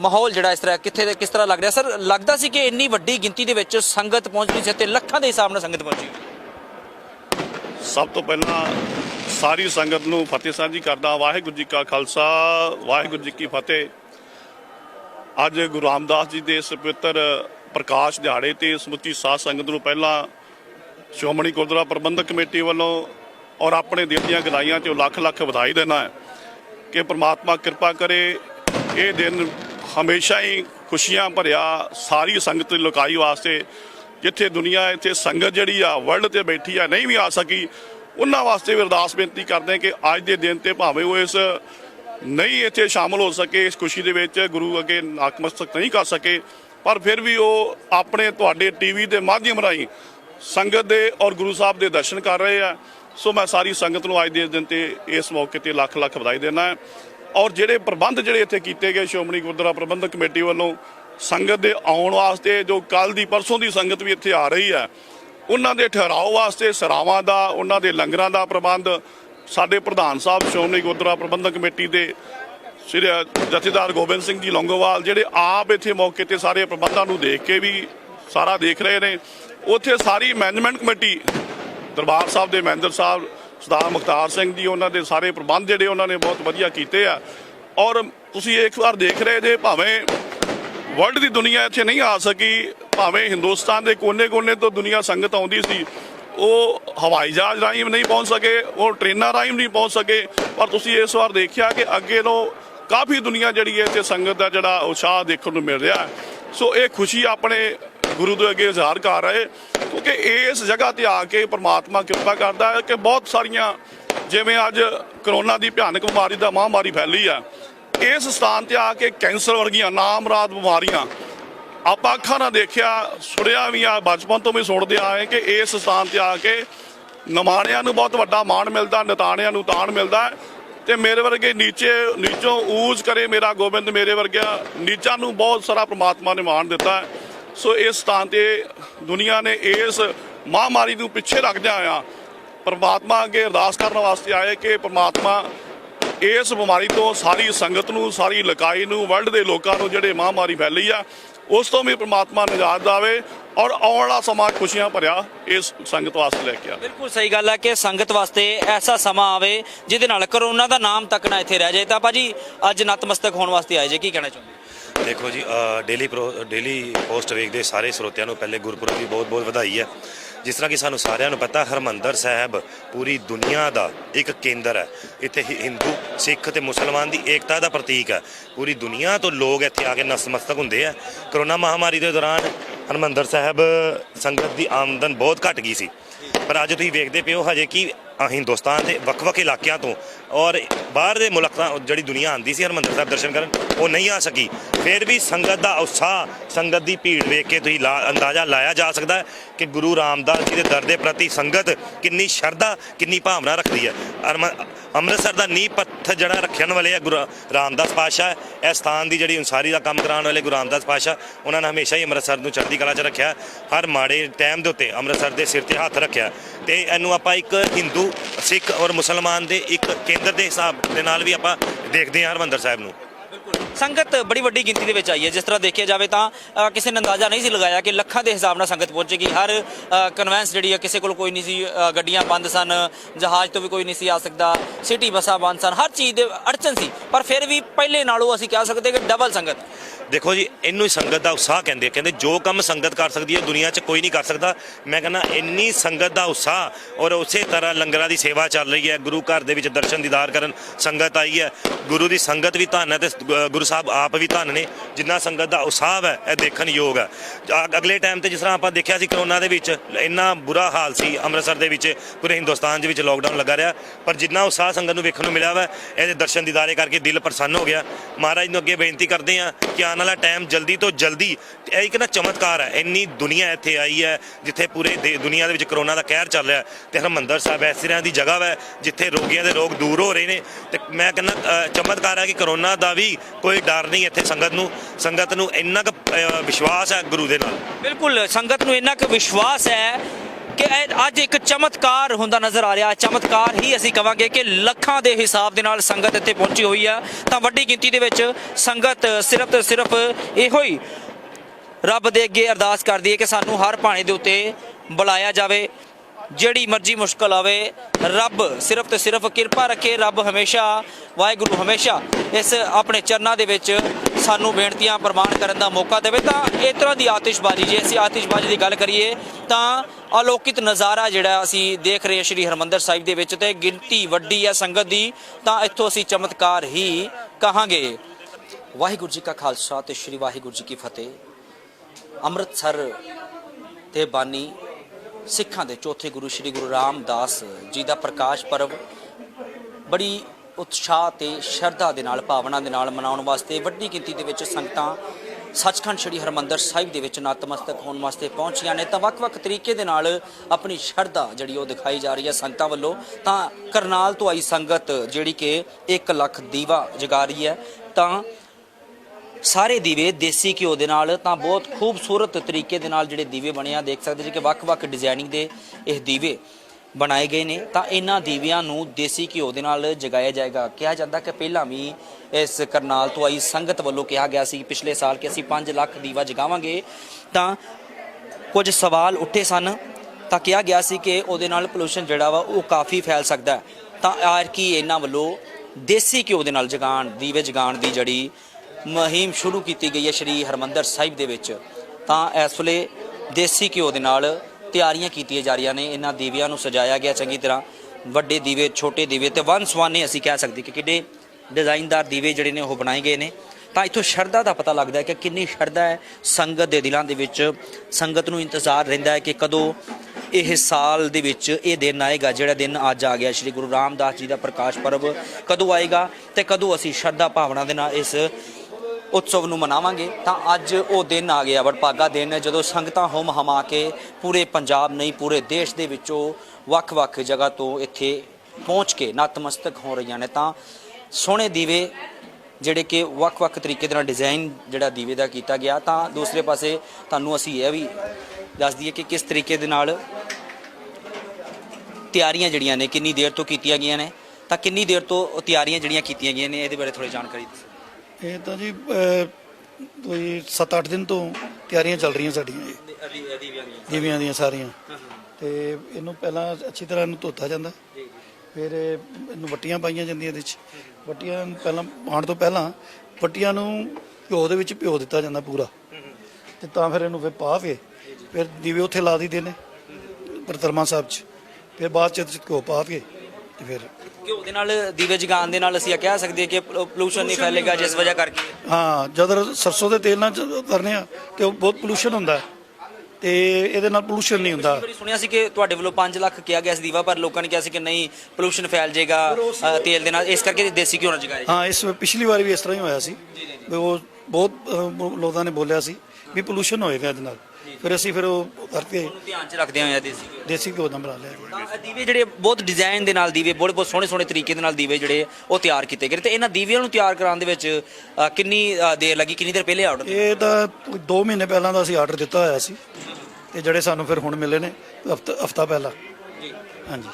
ਮਾਹੌਲ ਜਿਹੜਾ ਇਸ ਤਰ੍ਹਾਂ ਕਿੱਥੇ ਦੇ ਕਿਸ ਤਰ੍ਹਾਂ ਲੱਗ ਰਿਹਾ ਸਰ ਲੱਗਦਾ ਸੀ ਕਿ ਇੰਨੀ ਵੱਡੀ ਗਿਣਤੀ ਦੇ ਵਿੱਚ ਸੰਗਤ ਪਹੁੰਚਣੀ ਸੀ ਤੇ ਲੱਖਾਂ ਦੇ ਹਿਸਾਬ ਨਾਲ ਸੰਗਤ ਪਹੁੰਚੀ ਸਭ ਤੋਂ ਪਹਿਲਾਂ ਸਾਰੀ ਸੰਗਤ ਨੂੰ ਫਤਿਹ ਸਾਂਝੀ ਕਰਦਾ ਵਾਹਿਗੁਰੂ ਜੀ ਕਾ ਖਾਲਸਾ, ਵਾਹਿਗੁਰੂ ਜੀ ਕੀ ਫਤਿਹ। ਅੱਜ ਗੁਰੂ ਰਾਮਦਾਸ ਜੀ ਦੇ ਇਸ ਪ੍ਰਕਾਸ਼ ਦਿਹਾੜੇ ਤੇ ਸਮੁੱਚੀ ਸਾਧ ਸੰਗਤ ਨੂੰ ਪਹਿਲਾਂ ਸ਼੍ਰੋਮਣੀ ਗੁਰਦੁਆਰਾ ਪ੍ਰਬੰਧਕ ਕਮੇਟੀ ਵੱਲੋਂ ਔਰ ਆਪਣੇ ਦਿਲ ਦੀਆਂ ਗਹਿਰਾਈਆਂ 'ਚੋਂ ਲੱਖ ਲੱਖ ਵਧਾਈ ਦੇਣਾ ਹੈ ਕਿ ਪ੍ਰਮਾਤਮਾ ਕਿਰਪਾ ਕਰੇ, ਇਹ ਦਿਨ ਹਮੇਸ਼ਾ ਹੀ ਖੁਸ਼ੀਆਂ ਭਰਿਆ ਸਾਰੀ ਸੰਗਤ ਦੀ ਲੋਕਾਈ ਵਾਸਤੇ ਜਿੱਥੇ ਦੁਨੀਆ ਇੱਥੇ ਸੰਗਤ ਜਿਹੜੀ ਆ, ਵਰਲਡ ਤੇ ਬੈਠੀ ਆ, ਨਹੀਂ ਵੀ ਆ ਸਕੀ, ਉਹਨਾਂ ਵਾਸਤੇ ਵੀ ਅਰਦਾਸ ਬੇਨਤੀ ਕਰਦੇ ਕਿ ਅੱਜ ਦੇ ਦਿਨ ਤੇ ਭਾਵੇਂ ਉਹ ਇਸ ਨਹੀਂ ਇੱਥੇ ਸ਼ਾਮਲ ਹੋ ਸਕੇ, ਇਸ ਖੁਸ਼ੀ ਦੇ ਵਿੱਚ ਗੁਰੂ ਅੱਗੇ ਨਤਮਸਤਕ ਨਹੀਂ ਕਰ ਸਕੇ, ਪਰ ਫਿਰ ਵੀ ਉਹ ਆਪਣੇ ਤੁਹਾਡੇ ਟੀਵੀ ਦੇ ਮਾਧਿਅਮ ਰਾਹੀਂ ਸੰਗਤ ਦੇ ਔਰ ਗੁਰੂ ਸਾਹਿਬ ਦੇ ਦਰਸ਼ਨ ਕਰ ਰਹੇ ਆ। ਸੋ ਮੈਂ ਸਾਰੀ ਸੰਗਤ ਨੂੰ ਅੱਜ ਦੇ ਦਿਨ ਤੇ ਇਸ ਮੌਕੇ ਤੇ ਲੱਖ ਲੱਖ ਵਧਾਈ ਦੇਣਾ ਔਰ ਜਿਹੜੇ ਪ੍ਰਬੰਧ ਜਿਹੜੇ ਇੱਥੇ ਕੀਤੇ ਗਏ, ਸ਼੍ਰੋਮਣੀ ਗੁਰਦੁਆਰਾ ਪ੍ਰਬੰਧਕ ਕਮੇਟੀ ਵੱਲੋਂ ਸੰਗਤ ਦੇ ਆਉਣ ਵਾਸਤੇ, ਜੋ ਕੱਲ ਦੀ ਪਰਸੋਂ ਦੀ ਸੰਗਤ ਵੀ ਇੱਥੇ ਆ ਰਹੀ ਹੈ, ਉਹਨਾਂ ਦੇ ਠਹਿਰਾਓ ਵਾਸਤੇ ਸਰਾਵਾਂ ਦਾ, ਉਹਨਾਂ ਦੇ ਲੰਗਰਾਂ ਦਾ ਪ੍ਰਬੰਧ ਸਾਡੇ ਪ੍ਰਧਾਨ ਸਾਹਿਬ, ਸ਼੍ਰੋਮਣੀ ਗੁਰਦੁਆਰਾ ਪ੍ਰਬੰਧਕ ਕਮੇਟੀ ਦੇ ਸ੍ਰੀ ਜਥੇਦਾਰ ਗੋਬਿੰਦ ਸਿੰਘ ਜੀ ਲੌਂਗੋਵਾਲ, ਜਿਹੜੇ ਆਪ ਇੱਥੇ ਮੌਕੇ ਤੇ ਸਾਰੇ ਪ੍ਰਬੰਧਾਂ ਨੂੰ ਦੇਖ ਕੇ ਵੀ ਸਾਰਾ ਦੇਖ ਰਹੇ ਨੇ। ਉੱਥੇ ਸਾਰੀ ਮੈਨੇਜਮੈਂਟ ਕਮੇਟੀ, ਦਰਬਾਰ ਸਾਹਿਬ ਦੇ ਮੈਨੇਜਰ ਸਾਹਿਬ, ਸਰਦਾਰ ਮੁਖਤਾਰ ਸਿੰਘ ਜੀ, ਉਹਨਾਂ ਦੇ ਸਾਰੇ ਪ੍ਰਬੰਧ ਜਿਹੜੇ ਉਹਨਾਂ ਨੇ ਬਹੁਤ ਵਧੀਆ ਕੀਤੇ ਆ। ਔਰ ਤੁਸੀਂ ਇੱਕ ਵਾਰ ਦੇਖ ਰਹੇ ਜੇ ਭਾਵੇਂ ਵਰਲਡ ਦੀ ਦੁਨੀਆ ਇੱਥੇ ਨਹੀਂ ਆ ਸਕੀ, ਭਾਵੇਂ ਹਿੰਦੁਸਤਾਨ ਦੇ ਕੋਨੇ-ਕੋਨੇ ਤੋਂ ਦੁਨੀਆ ਸੰਗਤ ਆਉਂਦੀ ਸੀ, ਉਹ ਹਵਾਈ ਜਹਾਜ਼ ਰਾਹੀਂ ਵੀ ਨਹੀਂ ਪਹੁੰਚ ਸਕੇ, ਉਹ ਟ੍ਰੇਨਾਂ ਰਾਹੀਂ ਵੀ ਨਹੀਂ ਪਹੁੰਚ ਸਕੇ, ਪਰ ਤੁਸੀਂ ਇਸ ਵਾਰ ਦੇਖਿਆ ਕਿ ਅੱਗੇ ਤੋਂ ਕਾਫੀ ਦੁਨੀਆ ਜਿਹੜੀ ਹੈ ਇੱਥੇ ਸੰਗਤ ਦਾ ਜਿਹੜਾ ਉਤਸ਼ਾਹ ਦੇਖਣ ਨੂੰ ਮਿਲ ਰਿਹਾ ਸੋ ਇਹ ਖੁਸ਼ੀ ਆਪਣੇ ਗੁਰੂ ਦੇ ਅੱਗੇ ਇਜ਼ਹਾਰ ਕਰ ਰਹੇ, ਕਿਉਂਕਿ ਇਸ ਜਗ੍ਹਾ ਤੇ ਆ ਕੇ ਪ੍ਰਮਾਤਮਾ ਕਿਰਪਾ ਕਰਦਾ ਹੈ ਕਿ ਬਹੁਤ ਸਾਰੀਆਂ ਜਿਵੇਂ ਅੱਜ ਕਰੋਨਾ ਦੀ ਭਿਆਨਕ ਬਿਮਾਰੀ ਦਾ ਮਹਾਮਾਰੀ ਫੈਲੀ ਆ ਇਸ ਸਥਾਨ ਤੇ ਆ ਕੇ ਕੈਂਸਰ ਵਰਗੀਆਂ ਨਾਮਰਾਦ ਬਿਮਾਰੀਆਂ ਆਪਾਂ ਅੱਖਾਂ ਨਾਲ ਦੇਖਿਆ, ਸੁਣਿਆ ਵੀ ਆ, ਬਚਪਨ ਤੋਂ ਵੀ ਸੁਣਦੇ ਆਏ ਕਿ ਇਸ ਸਥਾਨ ਤੇ ਆ ਕੇ ਨਮਾਣਿਆਂ ਨੂੰ ਬਹੁਤ ਵੱਡਾ ਮਾਣ ਮਿਲਦਾ, ਨਤਾਣਿਆਂ ਨੂੰ ਤਾਣ ਮਿਲਦਾ ਹੈ ਤੇ ਮੇਰੇ ਵਰਗੇ ਨੀਚੇ, ਨੀਚੋਂ ਊਜ ਕਰੇ ਮੇਰਾ ਗੋਬਿੰਦ ਮੇਰੇ ਵਰਗਾ ਨੀਚਾਂ ਨੂੰ ਬਹੁਤ ਸਾਰਾ ਪ੍ਰਮਾਤਮਾ ਨੇ ਮਾਣ ਦਿੱਤਾ ਸੋ ਇਸ ਸਥਾਨ ਤੇ ਦੁਨੀਆ ਨੇ ਇਸ ਮਹਾਮਾਰੀ ਨੂੰ ਪਿੱਛੇ ਰੱਖਦਿਆਂ ਆ ਪ੍ਰਮਾਤਮਾ ਅੱਗੇ ਅਰਦਾਸ ਕਰਨ ਵਾਸਤੇ ਆਏ ਕਿ ਪ੍ਰਮਾਤਮਾ ਇਸ ਬਿਮਾਰੀ ਤੋਂ ਸਾਰੀ ਸੰਗਤ ਨੂੰ ਸਾਰੀ ਲਕਾਈ ਨੂੰ ਵਰਲਡ ਦੇ ਲੋਕਾਂ ਨੂੰ ਜਿਹੜੇ ਮਹਾਮਾਰੀ ਫੈਲੀ ਆ ਉਸ ਤੋਂ ਵੀ ਪ੍ਰਮਾਤਮਾ ਨਿਜਾਤ ਦੇਵੇ ਔਰ ਆਉਣ ਵਾਲਾ ਸਮਾਂ ਖੁਸ਼ੀਆਂ ਭਰਿਆ ਇਸ ਸੰਗਤ ਵਾਸਤੇ ਲੈ ਕੇ ਆ। ਬਿਲਕੁਲ ਸਹੀ ਗੱਲ ਹੈ ਕਿ ਸੰਗਤ ਵਾਸਤੇ ਐਸਾ ਸਮਾਂ ਆਵੇ ਜਿਹਦੇ ਨਾਲ ਕਰੋਨਾ ਦਾ ਨਾਮ ਤੱਕ ਨਾ ਇੱਥੇ ਰਹਿ ਜਾਏ। ਤਾਂ ਭਾਜੀ ਅੱਜ ਨਤਮਸਤਕ ਹੋਣ ਵਾਸਤੇ ਆਏ ਜੇ ਕੀ ਕਹਿਣਾ ਚਾਹੁੰਦੇ? ਦੇਖੋ ਜੀ ਡੇਲੀ ਡੇਲੀ ਪੋਸਟ ਵੇਖਦੇ ਸਾਰੇ ਸਰੋਤਿਆਂ ਨੂੰ। ਪਹਿਲੇ ਗੁਰਪੁਰਬ ਦੀ ਬਹੁਤ ਬਹੁਤ ਵਧਾਈ ਹੈ ਜਿਸ ਤਰ੍ਹਾਂ ਕਿ ਸਾਨੂੰ ਸਾਰਿਆਂ ਨੂੰ ਪਤਾ, ਹਰਮੰਦਰ ਸਾਹਿਬ ਪੂਰੀ ਦੁਨੀਆ ਦਾ ਇੱਕ ਕੇਂਦਰ ਹੈ। ਇੱਥੇ ਹਿੰਦੂ, ਸਿੱਖ ਤੇ ਮੁਸਲਮਾਨ ਦੀ ਏਕਤਾ ਦਾ ਪ੍ਰਤੀਕ ਹੈ। ਪੂਰੀ ਦੁਨੀਆ ਤੋਂ ਲੋਕ ਇੱਥੇ ਆ ਕੇ ਨਸਮਸਤਕ ਹੁੰਦੇ ਆ। ਕਰੋਨਾ ਮਹਾਮਾਰੀ ਦੇ ਦੌਰਾਨ ਹਰਮੰਦਰ ਸਾਹਿਬ ਸੰਗਤ ਦੀ ਆਮਦਨ ਬਹੁਤ ਘਟ ਗਈ ਸੀ। ਪਰ ਅੱਜ ਤੁਸੀਂ ਵੇਖਦੇ ਪਿਓ ਹਜੇ ਕਿ ਹਿੰਦੁਸਤਾਨ ਦੇ ਵੱਖ-ਵੱਖ ਇਲਾਕਿਆਂ ਤੋਂ ਔਰ ਬਾਹਰ ਦੇ ਮੁਲਕਾਂ ਜਿਹੜੀ ਦੁਨੀਆ ਆਂਦੀ ਸੀ, ਹਰਮੰਦਰ ਸਾਹਿਬ ਦਰਸ਼ਨ ਕਰਨ, ਉਹ ਨਹੀਂ ਆ ਸਕੀ। ਫਿਰ ਵੀ ਸੰਗਤ ਦਾ ਉਤਸ਼ਾਹ, ਸੰਗਤ ਦੀ ਭੀੜ ਵੇਖ ਕੇ ਤੁਸੀਂ ਲਾ- ਅੰਦਾਜ਼ਾ ਲਾਇਆ ਜਾ ਸਕਦਾ ਕਿ ਗੁਰੂ ਰਾਮਦਾਸ ਜੀ ਦੇ ਦਰ ਦੇ ਪ੍ਰਤੀ ਸੰਗਤ ਕਿੰਨੀ ਸ਼ਰਧਾ, ਕਿੰਨੀ ਭਾਵਨਾ ਰੱਖਦੀ ਹੈ। ਅਰਮ- ਅੰਮ੍ਰਿਤਸਰ ਦਾ ਨੀਂਹ ਪੱਥਰ ਜਿਹੜਾ ਰੱਖਣ ਵਾਲੇ ਆ ਗੁਰੂ ਰਾਮਦਾਸ ਪਾਤਸ਼ਾਹ, ਇਹ ਸਥਾਨ ਦੀ ਜਿਹੜੀ ਉਨਸਾਰੀ ਦਾ ਕੰਮ ਕਰਾਉਣ ਵਾਲੇ ਗੁਰੂ ਰਾਮਦਾਸ ਪਾਤਸ਼ਾਹ, ਉਹਨਾਂ ਨੇ ਹਮੇਸ਼ਾ ਹੀ ਅੰਮ੍ਰਿਤਸਰ ਨੂੰ ਚੜ੍ਹਦੀ ਕਲਾ 'ਚ ਰੱਖਿਆ। ਹਰ ਮਾੜੇ ਟਾਈਮ ਦੇ ਉੱਤੇ ਅੰਮ੍ਰਿਤਸਰ ਦੇ ਸਿਰ ਤੇ ਹੱਥ ਰੱਖਿਆ। ਤੇ ਇਹਨੂੰ ਆਪਾਂ ਇੱਕ ਹਿੰਦੂ, ਸਿੱਖ ਔਰ ਮੁਸਲਮਾਨ ਦੇ ਇੱਕ ਕੇਂਦਰ ਦੇ ਹਿਸਾਬ ਦੇ ਨਾਲ ਵੀ ਆਪਾਂ ਦੇਖਦੇ ਹਾਂ ਹਰਮੰਦਰ ਸਾਹਿਬ ਨੂੰ। ਸੰਗਤ ਬੜੀ ਵੱਡੀ ਗਿਣਤੀ ਦੇ ਵਿੱਚ ਆਈ ਹੈ। ਜਿਸ ਤਰ੍ਹਾਂ ਦੇਖਿਆ ਜਾਵੇ ਤਾਂ ਕਿਸੇ ਨੇ ਅੰਦਾਜ਼ਾ ਨਹੀਂ ਸੀ ਲਗਾਇਆ ਕਿ ਲੱਖਾਂ ਦੇ ਹਿਸਾਬ ਨਾਲ ਸੰਗਤ ਪਹੁੰਚੇਗੀ। ਹਰ ਕਨਵੈਂਸ ਜਿਹੜੀ ਹੈ, ਕਿਸੇ ਕੋਲ ਕੋਈ ਨਹੀਂ ਸੀ ਗੱਡੀਆਂ ਬੰਦ ਸਨ, ਜਹਾਜ਼ ਤੋਂ ਵੀ ਕੋਈ ਨਹੀਂ ਸੀ ਆ ਸਕਦਾ ਸਿਟੀ ਬੱਸਾਂ ਬੰਦ ਸਨ, ਹਰ ਚੀਜ਼ ਦੇ ਅੜਚਨ ਸੀ। ਪਰ ਫਿਰ ਵੀ ਪਹਿਲੇ ਨਾਲੋਂ ਅਸੀਂ ਕਹਿ ਸਕਦੇ ਕਿ ਡਬਲ ਸੰਗਤ। ਦੇਖੋ ਜੀ, ਇਹਨੂੰ ਹੀ ਸੰਗਤ ਦਾ ਉਤਸ਼ਾਹ ਕਹਿੰਦੇ ਆ। ਕਹਿੰਦੇ ਜੋ ਕੰਮ ਸੰਗਤ ਕਰ ਸਕਦੀ ਹੈ, ਦੁਨੀਆ 'ਚ ਕੋਈ ਨਹੀਂ ਕਰ ਸਕਦਾ। ਮੈਂ ਕਹਿੰਦਾ, ਇੰਨੀ ਸੰਗਤ ਦਾ ਉਤਸ਼ਾਹ ਔਰ ਉਸੇ ਤਰ੍ਹਾਂ ਲੰਗਰਾਂ ਦੀ ਸੇਵਾ ਚੱਲ ਰਹੀ ਹੈ। ਗੁਰੂ ਘਰ ਦੇ ਵਿੱਚ ਦਰਸ਼ਨ ਦੀਦਾਰ ਕਰਨ ਸੰਗਤ ਆਈ ਹੈ। ਗੁਰੂ ਦੀ ਸੰਗਤ ਵੀ ਧੰਨ ਹੈ ਤੇ ਗੁਰੂ ਸਾਹਿਬ ਆਪ ਵੀ ਧੰਨ ਨੇ, ਜਿੰਨਾ ਸੰਗਤ ਦਾ ਉਤਸ਼ਾਹ ਹੈ, ਇਹ ਦੇਖਣ ਯੋਗ ਹੈ। ਅ- ਅਗਲੇ ਟਾਈਮ ਤੇ ਜਿਸ ਤਰ੍ਹਾਂ ਆਪਾਂ ਦੇਖਿਆ ਸੀ ਕਰੋਨਾ ਦੇ ਵਿੱਚ, ਇੰਨਾ ਬੁਰਾ ਹਾਲ ਸੀ ਅੰਮ੍ਰਿਤਸਰ ਦੇ ਵਿੱਚ, ਪੂਰੇ ਹਿੰਦੁਸਤਾਨ ਦੇ ਵਿੱਚ ਲੋਕਡਾਊਨ ਲੱਗਾ ਰਿਹਾ। ਪਰ ਜਿੰਨਾ ਉਤਸ਼ਾਹ ਸੰਗਤ ਨੂੰ ਵੇਖਣ ਨੂੰ ਮਿਲਿਆ ਵਾ, ਇਹਦੇ ਦਰਸ਼ਨ ਦੀਦਾਰੇ ਕਰਕੇ ਦਿਲ ਪ੍ਰਸੰਨ ਹੋ ਗਿਆ। ਮਹਾਰਾਜ ਨੂੰ ਅੱਗੇ ਬੇਨਤੀ ਕਰਦੇ ਆ ਕਿ ਆਉਣ ਵਾਲਾ ਟਾਈਮ ਜਲਦੀ ਤੋਂ ਜਲਦੀ ਤੇ ਇਹ ਇੱਕ ਨਾ ਚਮਤਕਾਰ ਹੈ, ਇੰਨੀ ਦੁਨੀਆ ਇੱਥੇ ਆਈ ਹੈ, ਜਿੱਥੇ ਪੂਰੇ ਦੇ- ਦੁਨੀਆ ਦੇ ਵਿੱਚ ਕਰੋਨਾ ਦਾ ਕਹਿਰ ਚੱਲ ਰਿਹਾ ਤੇ ਹਰਮੰਦਰ ਸਾਹਿਬ ਇਸ ਤਰ੍ਹਾਂ ਦੀ ਜਗ੍ਹਾ ਹੈ ਜਿੱਥੇ ਰੋਗੀਆਂ ਦੇ ਰੋਗ ਦੂਰ ਹੋ ਰਹੇ ਨੇ। ਤੇ ਮੈਂ ਕਹਿੰਦਾ ਚਮਤਕਾਰ ਹੈ ਕਿ ਕਰੋਨਾ ਦਾ ਵੀ ਕੋਈ ਡਰ ਨਹੀਂ ਇੱਥੇ ਸੰਗਤ ਨੂੰ ਸੰਗਤ ਨੂੰ ਇੰਨਾ ਕੁ ਅ, ਵਿਸ਼ਵਾਸ ਹੈ ਗੁਰੂ ਦੇ ਨਾਲ। ਬਿਲਕੁਲ ਸੰਗਤ ਨੂੰ ਇੰਨਾ ਕੁ ਵਿਸ਼ਵਾਸ ਹੈ ਕਿ ਇਹ ਅੱਜ ਇੱਕ ਚਮਤਕਾਰ ਹੁੰਦਾ ਨਜ਼ਰ ਆ ਰਿਹਾ। ਚਮਤਕਾਰ ਹੀ ਅਸੀਂ ਕਵਾਂਗੇ ਕਿ ਲੱਖਾਂ ਦੇ ਹਿਸਾਬ ਦੇ ਨਾਲ ਸੰਗਤ ਇੱਥੇ ਪਹੁੰਚੀ ਹੋਈ ਆ ਤਾਂ ਵੱਡੀ ਗਿਣਤੀ ਦੇ ਵਿੱਚ ਸੰਗਤ ਸਿਰਫ ਤੇ ਸਿਰਫ ਇਹੋ ਹੀ ਰੱਬ ਦੇ ਅੱਗੇ ਅਰਦਾਸ ਕਰਦੀ ਹੈ ਕਿ ਸਾਨੂੰ ਹਰ ਭਾਣੇ ਦੇ ਉੱਤੇ ਬੁਲਾਇਆ ਜਾਵੇ। ਜਿਹੜੀ ਮਰਜ਼ੀ ਮੁਸ਼ਕਲ ਆਵੇ, ਰੱਬ ਸਿਰਫ ਤੇ ਸਿਰਫ ਕਿਰਪਾ ਰੱਖੇ, ਰੱਬ ਹਮੇਸ਼ਾ, ਵਾਹਿਗੁਰੂ ਹਮੇਸ਼ਾ ਇਸ ਆਪਣੇ ਚਰਨਾਂ ਦੇ ਵਿੱਚ ਸਾਨੂੰ ਬੇਨਤੀਆਂ ਪ੍ਰਮਾਣ ਕਰਨ ਦਾ ਮੌਕਾ ਦੇਵੇ। ਤਾਂ ਇਸ ਤਰ੍ਹਾਂ ਦੀ ਆਤਿਸ਼ਬਾਜ਼ੀ, ਜੇ ਅਸੀਂ ਆਤਿਸ਼ਬਾਜ਼ੀ ਦੀ ਗੱਲ ਕਰੀਏ, ਤਾਂ ਅਲੌਕਿਕ ਨਜ਼ਾਰਾ ਜਿਹੜਾ ਅਸੀਂ ਦੇਖ ਰਹੇ ਹਾਂ ਸ਼੍ਰੀ ਹਰਮੰਦਰ ਸਾਹਿਬ ਦੇ ਵਿੱਚ ਤੇ ਗਿਣਤੀ ਵੱਡੀ ਹੈ ਸੰਗਤ ਦੀ, ਤਾਂ ਇੱਥੋਂ ਅਸੀਂ ਚਮਤਕਾਰ ਹੀ ਕਹਾਂਗੇ। ਵਾਹਿਗੁਰੂ ਜੀ ਕਾ ਖਾਲਸਾ ਤੇ ਸ਼੍ਰੀ ਵਾਹਿਗੁਰੂ ਜੀ ਕੀ ਫਤਿਹ। ਅੰਮ੍ਰਿਤਸਰ ਤੇ ਬਾਨੀ ਸਿੱਖਾਂ ਦੇ ਚੌਥੇ ਗੁਰੂ ਸ਼੍ਰੀ ਗੁਰੂ ਰਾਮਦਾਸ ਜੀ ਦਾ ਪ੍ਰਕਾਸ਼ ਪਰਬ ਬੜੀ ਉਤਸ਼ਾਹ ਤੇ ਸ਼ਰਧਾ ਦੇ ਨਾਲ, ਭਾਵਨਾ ਦੇ ਨਾਲ ਮਨਾਉਣ ਵਾਸਤੇ, ਵੱਡੀ ਗਿਣਤੀ ਦੇ ਵਿੱਚ ਸੰਗਤਾਂ ਸੱਚਖੰਡ ਸ੍ਰੀ ਹਰਮੰਦਰ ਸਾਹਿਬ ਦੇ ਵਿੱਚ ਨਤਮਸਤਕ ਹੋਣ ਵਾਸਤੇ ਪਹੁੰਚੀਆਂ ਨੇ। ਤਾਂ ਵੱਖ-ਵੱਖ ਤਰੀਕੇ ਦੇ ਨਾਲ ਆਪਣੀ ਸ਼ਰਧਾ ਜਿਹੜੀ ਉਹ ਦਿਖਾਈ ਜਾ ਰਹੀ ਹੈ ਸੰਗਤਾਂ ਵੱਲੋਂ। ਤਾਂ ਕਰਨਾਲ ਤੋਂ ਆਈ ਸੰਗਤ ਜਿਹੜੀ ਕਿ 1 ਲੱਖ ਦੀਵਾ ਜਗਾ ਰਹੀ ਹੈ। ਤਾਂ ਸਾਰੇ ਦੀਵੇ ਦੇਸੀ ਘਿਓ ਦੇ ਨਾਲ ਤਾਂ ਬਹੁਤ ਖੂਬਸੂਰਤ ਤਰੀਕੇ ਦੇ ਨਾਲ ਜਿਹੜੇ ਦੀਵੇ ਬਣੇ ਆ, ਦੇਖ ਸਕਦੇ ਜੀ ਕਿ ਵੱਖ-ਵੱਖ ਡਿਜ਼ਾਈਨਿੰਗ ਦੇ ਇਹ ਦੀਵੇ ਬਣਾਏ ਗਏ ਨੇ, ਤਾਂ ਇਹਨਾਂ ਦੀਵਿਆਂ ਨੂੰ ਦੇਸੀ ਘਿਓ ਦੇ ਨਾਲ ਜਗਾਇਆ ਜਾਏਗਾ। ਕਿਹਾ ਜਾਂਦਾ ਕਿ ਪਹਿਲਾਂ ਵੀ ਇਸ ਕਰਨਾਲ ਤੋਂ ਆਈ ਸੰਗਤ ਵੱਲੋਂ ਕਿਹਾ ਗਿਆ ਸੀ, ਪਿਛਲੇ ਸਾਲ ਕਿ ਅਸੀਂ 5 ਲੱਖ ਦੀਵਾ ਜਗਾਵਾਂਗੇ, ਤਾਂ ਕੁਝ ਸਵਾਲ ਉੱਠੇ ਸਨ। ਤਾਂ ਕਿਹਾ ਗਿਆ ਸੀ ਕਿ ਉਹਦੇ ਨਾਲ ਪੋਲੂਸ਼ਨ ਜਿਹੜਾ ਵਾ ਉਹ ਕਾਫੀ ਫੈਲ ਸਕਦਾ ਤਾਂ ਆਰ ਕੀ ਇਹਨਾਂ ਵੱਲੋਂ ਦੇਸੀ ਘਿਓ ਦੇ ਨਾਲ ਜਗਾਣ ਦੀਵੇ ਜਗਾਣ ਦੀ ਜੜੀ ਮੁਹਿੰਮ ਸ਼ੁਰੂ ਕੀਤੀ ਗਈ ਹੈ ਸ਼੍ਰੀ ਹਰਮੰਦਰ ਸਾਹਿਬ ਦੇ ਵਿੱਚ। ਤਾਂ ਇਸ ਵੇਲੇ ਦੇਸੀ ਘਿਓ ਦੇ ਨਾਲ ਤਿਆਰੀਆਂ ਕੀਤੀਆਂ ਜਾ ਰਹੀਆਂ ਨੇ। ਇਹਨਾਂ ਦੀਵਿਆਂ ਨੂੰ ਸਜਾਇਆ ਗਿਆ ਚੰਗੀ ਤਰ੍ਹਾਂ। ਵੱਡੇ ਦੀਵੇ, ਛੋਟੇ ਦੀਵੇ ਤੇ ਵਨ ਸਵਾਨੇ ਅਸੀਂ ਕਹਿ ਸਕਦੇ ਕਿ ਕਿੱਡੇ ਡਿਜ਼ਾਈਨਦਾਰ ਦੀਵੇ ਜਿਹੜੇ ਨੇ ਉਹ ਬਣਾਏ ਗਏ ਨੇ। ਤਾਂ ਇੱਥੋਂ ਸ਼ਰਧਾ ਦਾ ਪਤਾ ਲੱਗਦਾ ਹੈ ਕਿ ਕਿੰਨੀ ਸ਼ਰਧਾ ਹੈ ਸੰਗਤ ਦੇ ਦਿਲਾਂ ਦੇ ਵਿੱਚ। ਸੰਗਤ ਨੂੰ ਇੰਤਜ਼ਾਰ ਰਹਿੰਦਾ ਹੈ ਕਿ ਕਦੋਂ ਇਹ ਸਾਲ ਦੇ ਵਿੱਚ ਇਹ ਦਿਨ ਆਏਗਾ, ਜਿਹੜਾ ਦਿਨ ਅੱਜ ਆ ਗਿਆ। ਸ਼੍ਰੀ ਗੁਰੂ ਰਾਮਦਾਸ ਜੀ ਦਾ ਪ੍ਰਕਾਸ਼ ਪਰਬ ਕਦੋਂ ਆਏਗਾ ਤੇ ਕਦੋਂ ਅਸੀਂ ਸ਼ਰਧਾ ਭਾਵਨਾ ਦੇ ਨਾਲ ਇਸ ਉਤਸਵ ਨੂੰ ਮਨਾਵਾਂਗੇ, ਤਾਂ ਅੱਜ ਉਹ ਦਿਨ ਆ ਗਿਆ, ਵਡਭਾਗਾ ਦਿਨ ਹੈ ਜਦੋਂ ਸੰਗਤਾਂ ਹੋਮ ਹਮਾ ਕੇ ਪੂਰੇ ਪੰਜਾਬ ਨਹੀਂ, ਪੂਰੇ ਦੇਸ਼ ਦੇ ਵਿੱਚੋਂ ਵੱਖ-ਵੱਖ ਜਗ੍ਹਾ ਤੋਂ ਇੱਥੇ ਪਹੁੰਚ ਕੇ ਨਤਮਸਤਕ ਹੋ ਰਹੀਆਂ ਨੇ। ਤਾਂ ਸੋਹਣੇ ਦੀਵੇ, ਜਿਹੜੇ ਕਿ ਵੱਖ-ਵੱਖ ਤਰੀਕੇ ਦੇ ਨਾਲ ਡਿਜ਼ਾਈਨ ਜਿਹੜਾ ਦੀਵੇ ਦਾ ਕੀਤਾ ਗਿਆ, ਤਾਂ ਦੂਸਰੇ ਪਾਸੇ ਤੁਹਾਨੂੰ ਅਸੀਂ ਇਹ ਵੀ ਦੱਸ ਦਈਏ ਕਿ ਕਿਸ ਤਰੀਕੇ ਦੇ ਨਾਲ ਤਿਆਰੀਆਂ ਜਿਹੜੀਆਂ ਨੇ, ਕਿੰਨੀ ਦੇਰ ਤੋਂ ਕੀਤੀਆਂ ਗਈਆਂ ਨੇ, ਤਾਂ ਕਿੰਨੀ ਦੇਰ ਤੋਂ ਤਿਆਰੀਆਂ ਜਿਹੜੀਆਂ ਕੀਤੀਆਂ ਗਈਆਂ ਨੇ, ਇਹਦੇ ਬਾਰੇ ਥੋੜੀ ਜਾਣਕਾਰੀ ਦਿਓ ਇਹ ਤਾਂ ਜੀ ਅਹ, ਕੋਈ 7-8 ਦਿਨ ਤੋਂ ਤਿਆਰੀਆਂ ਚੱਲ ਰਹੀਆਂ ਸਾਡੀਆਂ ਇਹ ਦੀਵਿਆਂ ਦੀਆਂ ਸਾਰੀਆਂ। ਤੇ ਇਹਨੂੰ ਪਹਿਲਾਂ ਅੱਛੀ ਤਰ੍ਹਾਂ ਇਹਨੂੰ ਧੋਤਾ ਜਾਂਦਾ। ਫਿਰ ਇਹ- ਇਹਨੂੰ ਵੱਟੀਆਂ ਪਾਈਆਂ ਜਾਂਦੀਆਂ ਇਹਦੇ ਵਿੱਚ ਵੱਟੀਆਂ ਨੂੰ ਪਹਿਲਾਂ ਪਾਉਣ ਤੋਂ ਪਹਿਲਾਂ ਵੱਟੀਆਂ ਨੂੰ ਘਿਓ ਦੇ ਵਿੱਚ ਭਿਓ ਦਿੱਤਾ ਜਾਂਦਾ ਪੂਰਾ। ਤੇ ਤਾਂ ਫਿਰ ਇਹਨੂੰ ਫਿਰ ਪਾ ਕੇ ਫਿਰ ਦੀਵੇ ਉੱਥੇ ਲਾ ਦਈਦੇ ਨੇ। ਪਰਤਰਮਾ ਸਾਹਿਬ 'ਚ। ਫਿਰ ਬਾਅਦ 'ਚ ਇਹਦੇ 'ਚ ਘਿਓ ਪਾ ਕੇ ਤੇ ਫਿਰ ਘਿਓ ਦੇ ਨਾਲ ਦੀਵੇ ਜਗਾਉਣ ਦੇ ਨਾਲ ਅਸੀਂ ਇਹ ਕਹਿ ਸਕਦੇ ਕਿ ਪੋਲੂਸ਼ਨ ਨਹੀਂ ਫੈਲੇਗਾ ਜਿਸ ਵਜ੍ਹਾ ਕਰਕੇ। ਹਾਂ ਜਦ ਸਰਸੋਂ ਦੇ ਤੇਲ ਨਾਲ ਕਰਨੇ ਆ ਤੇ ਉਹ ਬਹੁਤ ਪੋਲੂਸ਼ਨ ਹੁੰਦਾ ਹੈ। ਤੇ ਇਹਦੇ ਨਾਲ ਪੋਲੂਸ਼ਨ ਨਹੀਂ ਹੁੰਦਾ। ਵਾਰੀ ਸੁਣਿਆ ਸੀ ਕਿ ਤੁਹਾਡੇ ਵੱਲੋਂ 5 ਲੱਖ ਕਿਹਾ ਗਿਆ ਸੀ ਦੀਵਾ ਪਰ ਲੋਕਾਂ ਨੇ ਕਿਹਾ ਸੀ ਕਿ ਨਹੀਂ ਪੋਲੂਸ਼ਨ ਫੈਲ ਜਾਏਗਾ ਅ, ਤੇਲ ਦੇ ਨਾਲ। ਇਸ ਕਰਕੇ ਦੇਸੀ ਘਿਓ ਨਾਲ ਜਗਾਇਆ ਹਾਂ ਇਸ ਪਿਛਲੀ ਵਾਰ ਵੀ ਇਸ ਤਰ੍ਹਾਂ ਹੀ ਹੋਇਆ ਸੀ। ਵੀ ਉਹ ਬਹੁਤ ਅਹ, ਲੋਕਾਂ ਨੇ ਬੋਲਿਆ ਸੀ ਵੀ ਪੋਲੂਸ਼ਨ ਹੋਏਗਾ ਇਹਦੇ ਨਾਲ। ਫਿਰ ਅਸੀਂ ਫਿਰ ਉਹ ਕਰਕੇ ਧਿਆਨ ਚ ਰੱਖਦੇ ਹੋਏ ਆ ਦੇਸੀ ਘਿਓ। ਦੇਸੀ ਘਿਓ ਦਾ ਬਣਾ ਲਿਆ ਤਾਂ ਇਹ ਦੀਵੇ ਜਿਹੜੇ ਬਹੁਤ ਡਿਜ਼ਾਈਨ ਦੇ ਨਾਲ ਦੀਵੇ ਬਹੁਤ ਬਹੁਤ ਸੋਹਣੇ ਸੋਹਣੇ ਤਰੀਕੇ ਦੇ ਨਾਲ ਦੀਵੇ ਜਿਹੜੇ ਉਹ ਤਿਆਰ ਕੀਤੇ ਗਏ ਨੇ। ਤੇ ਇਹਨਾਂ ਦੀਵਿਆਂ ਨੂੰ ਤਿਆਰ ਕਰਾਉਣ ਦੇ ਵਿੱਚ ਅ, ਕਿੰਨੀ ਅ, ਦੇਰ ਲੱਗੀ? ਕਿੰਨੀ ਦੇਰ ਪਹਿਲੇ ਆਰਡਰ ਇਹ ਤਾਂ 2 ਮਹੀਨੇ ਪਹਿਲਾਂ ਦਾ ਅਸੀਂ ਆਰਡਰ ਦਿੱਤਾ ਹੋਇਆ ਸੀ। ਤੇ ਜਿਹੜੇ ਸਾਨੂੰ ਫਿਰ ਹੁਣ ਮਿਲੇ ਨੇ ਹਫਤਾ ਹਫਤਾ ਪਹਿਲਾਂ। ਜੀ। ਹਾਂਜੀ।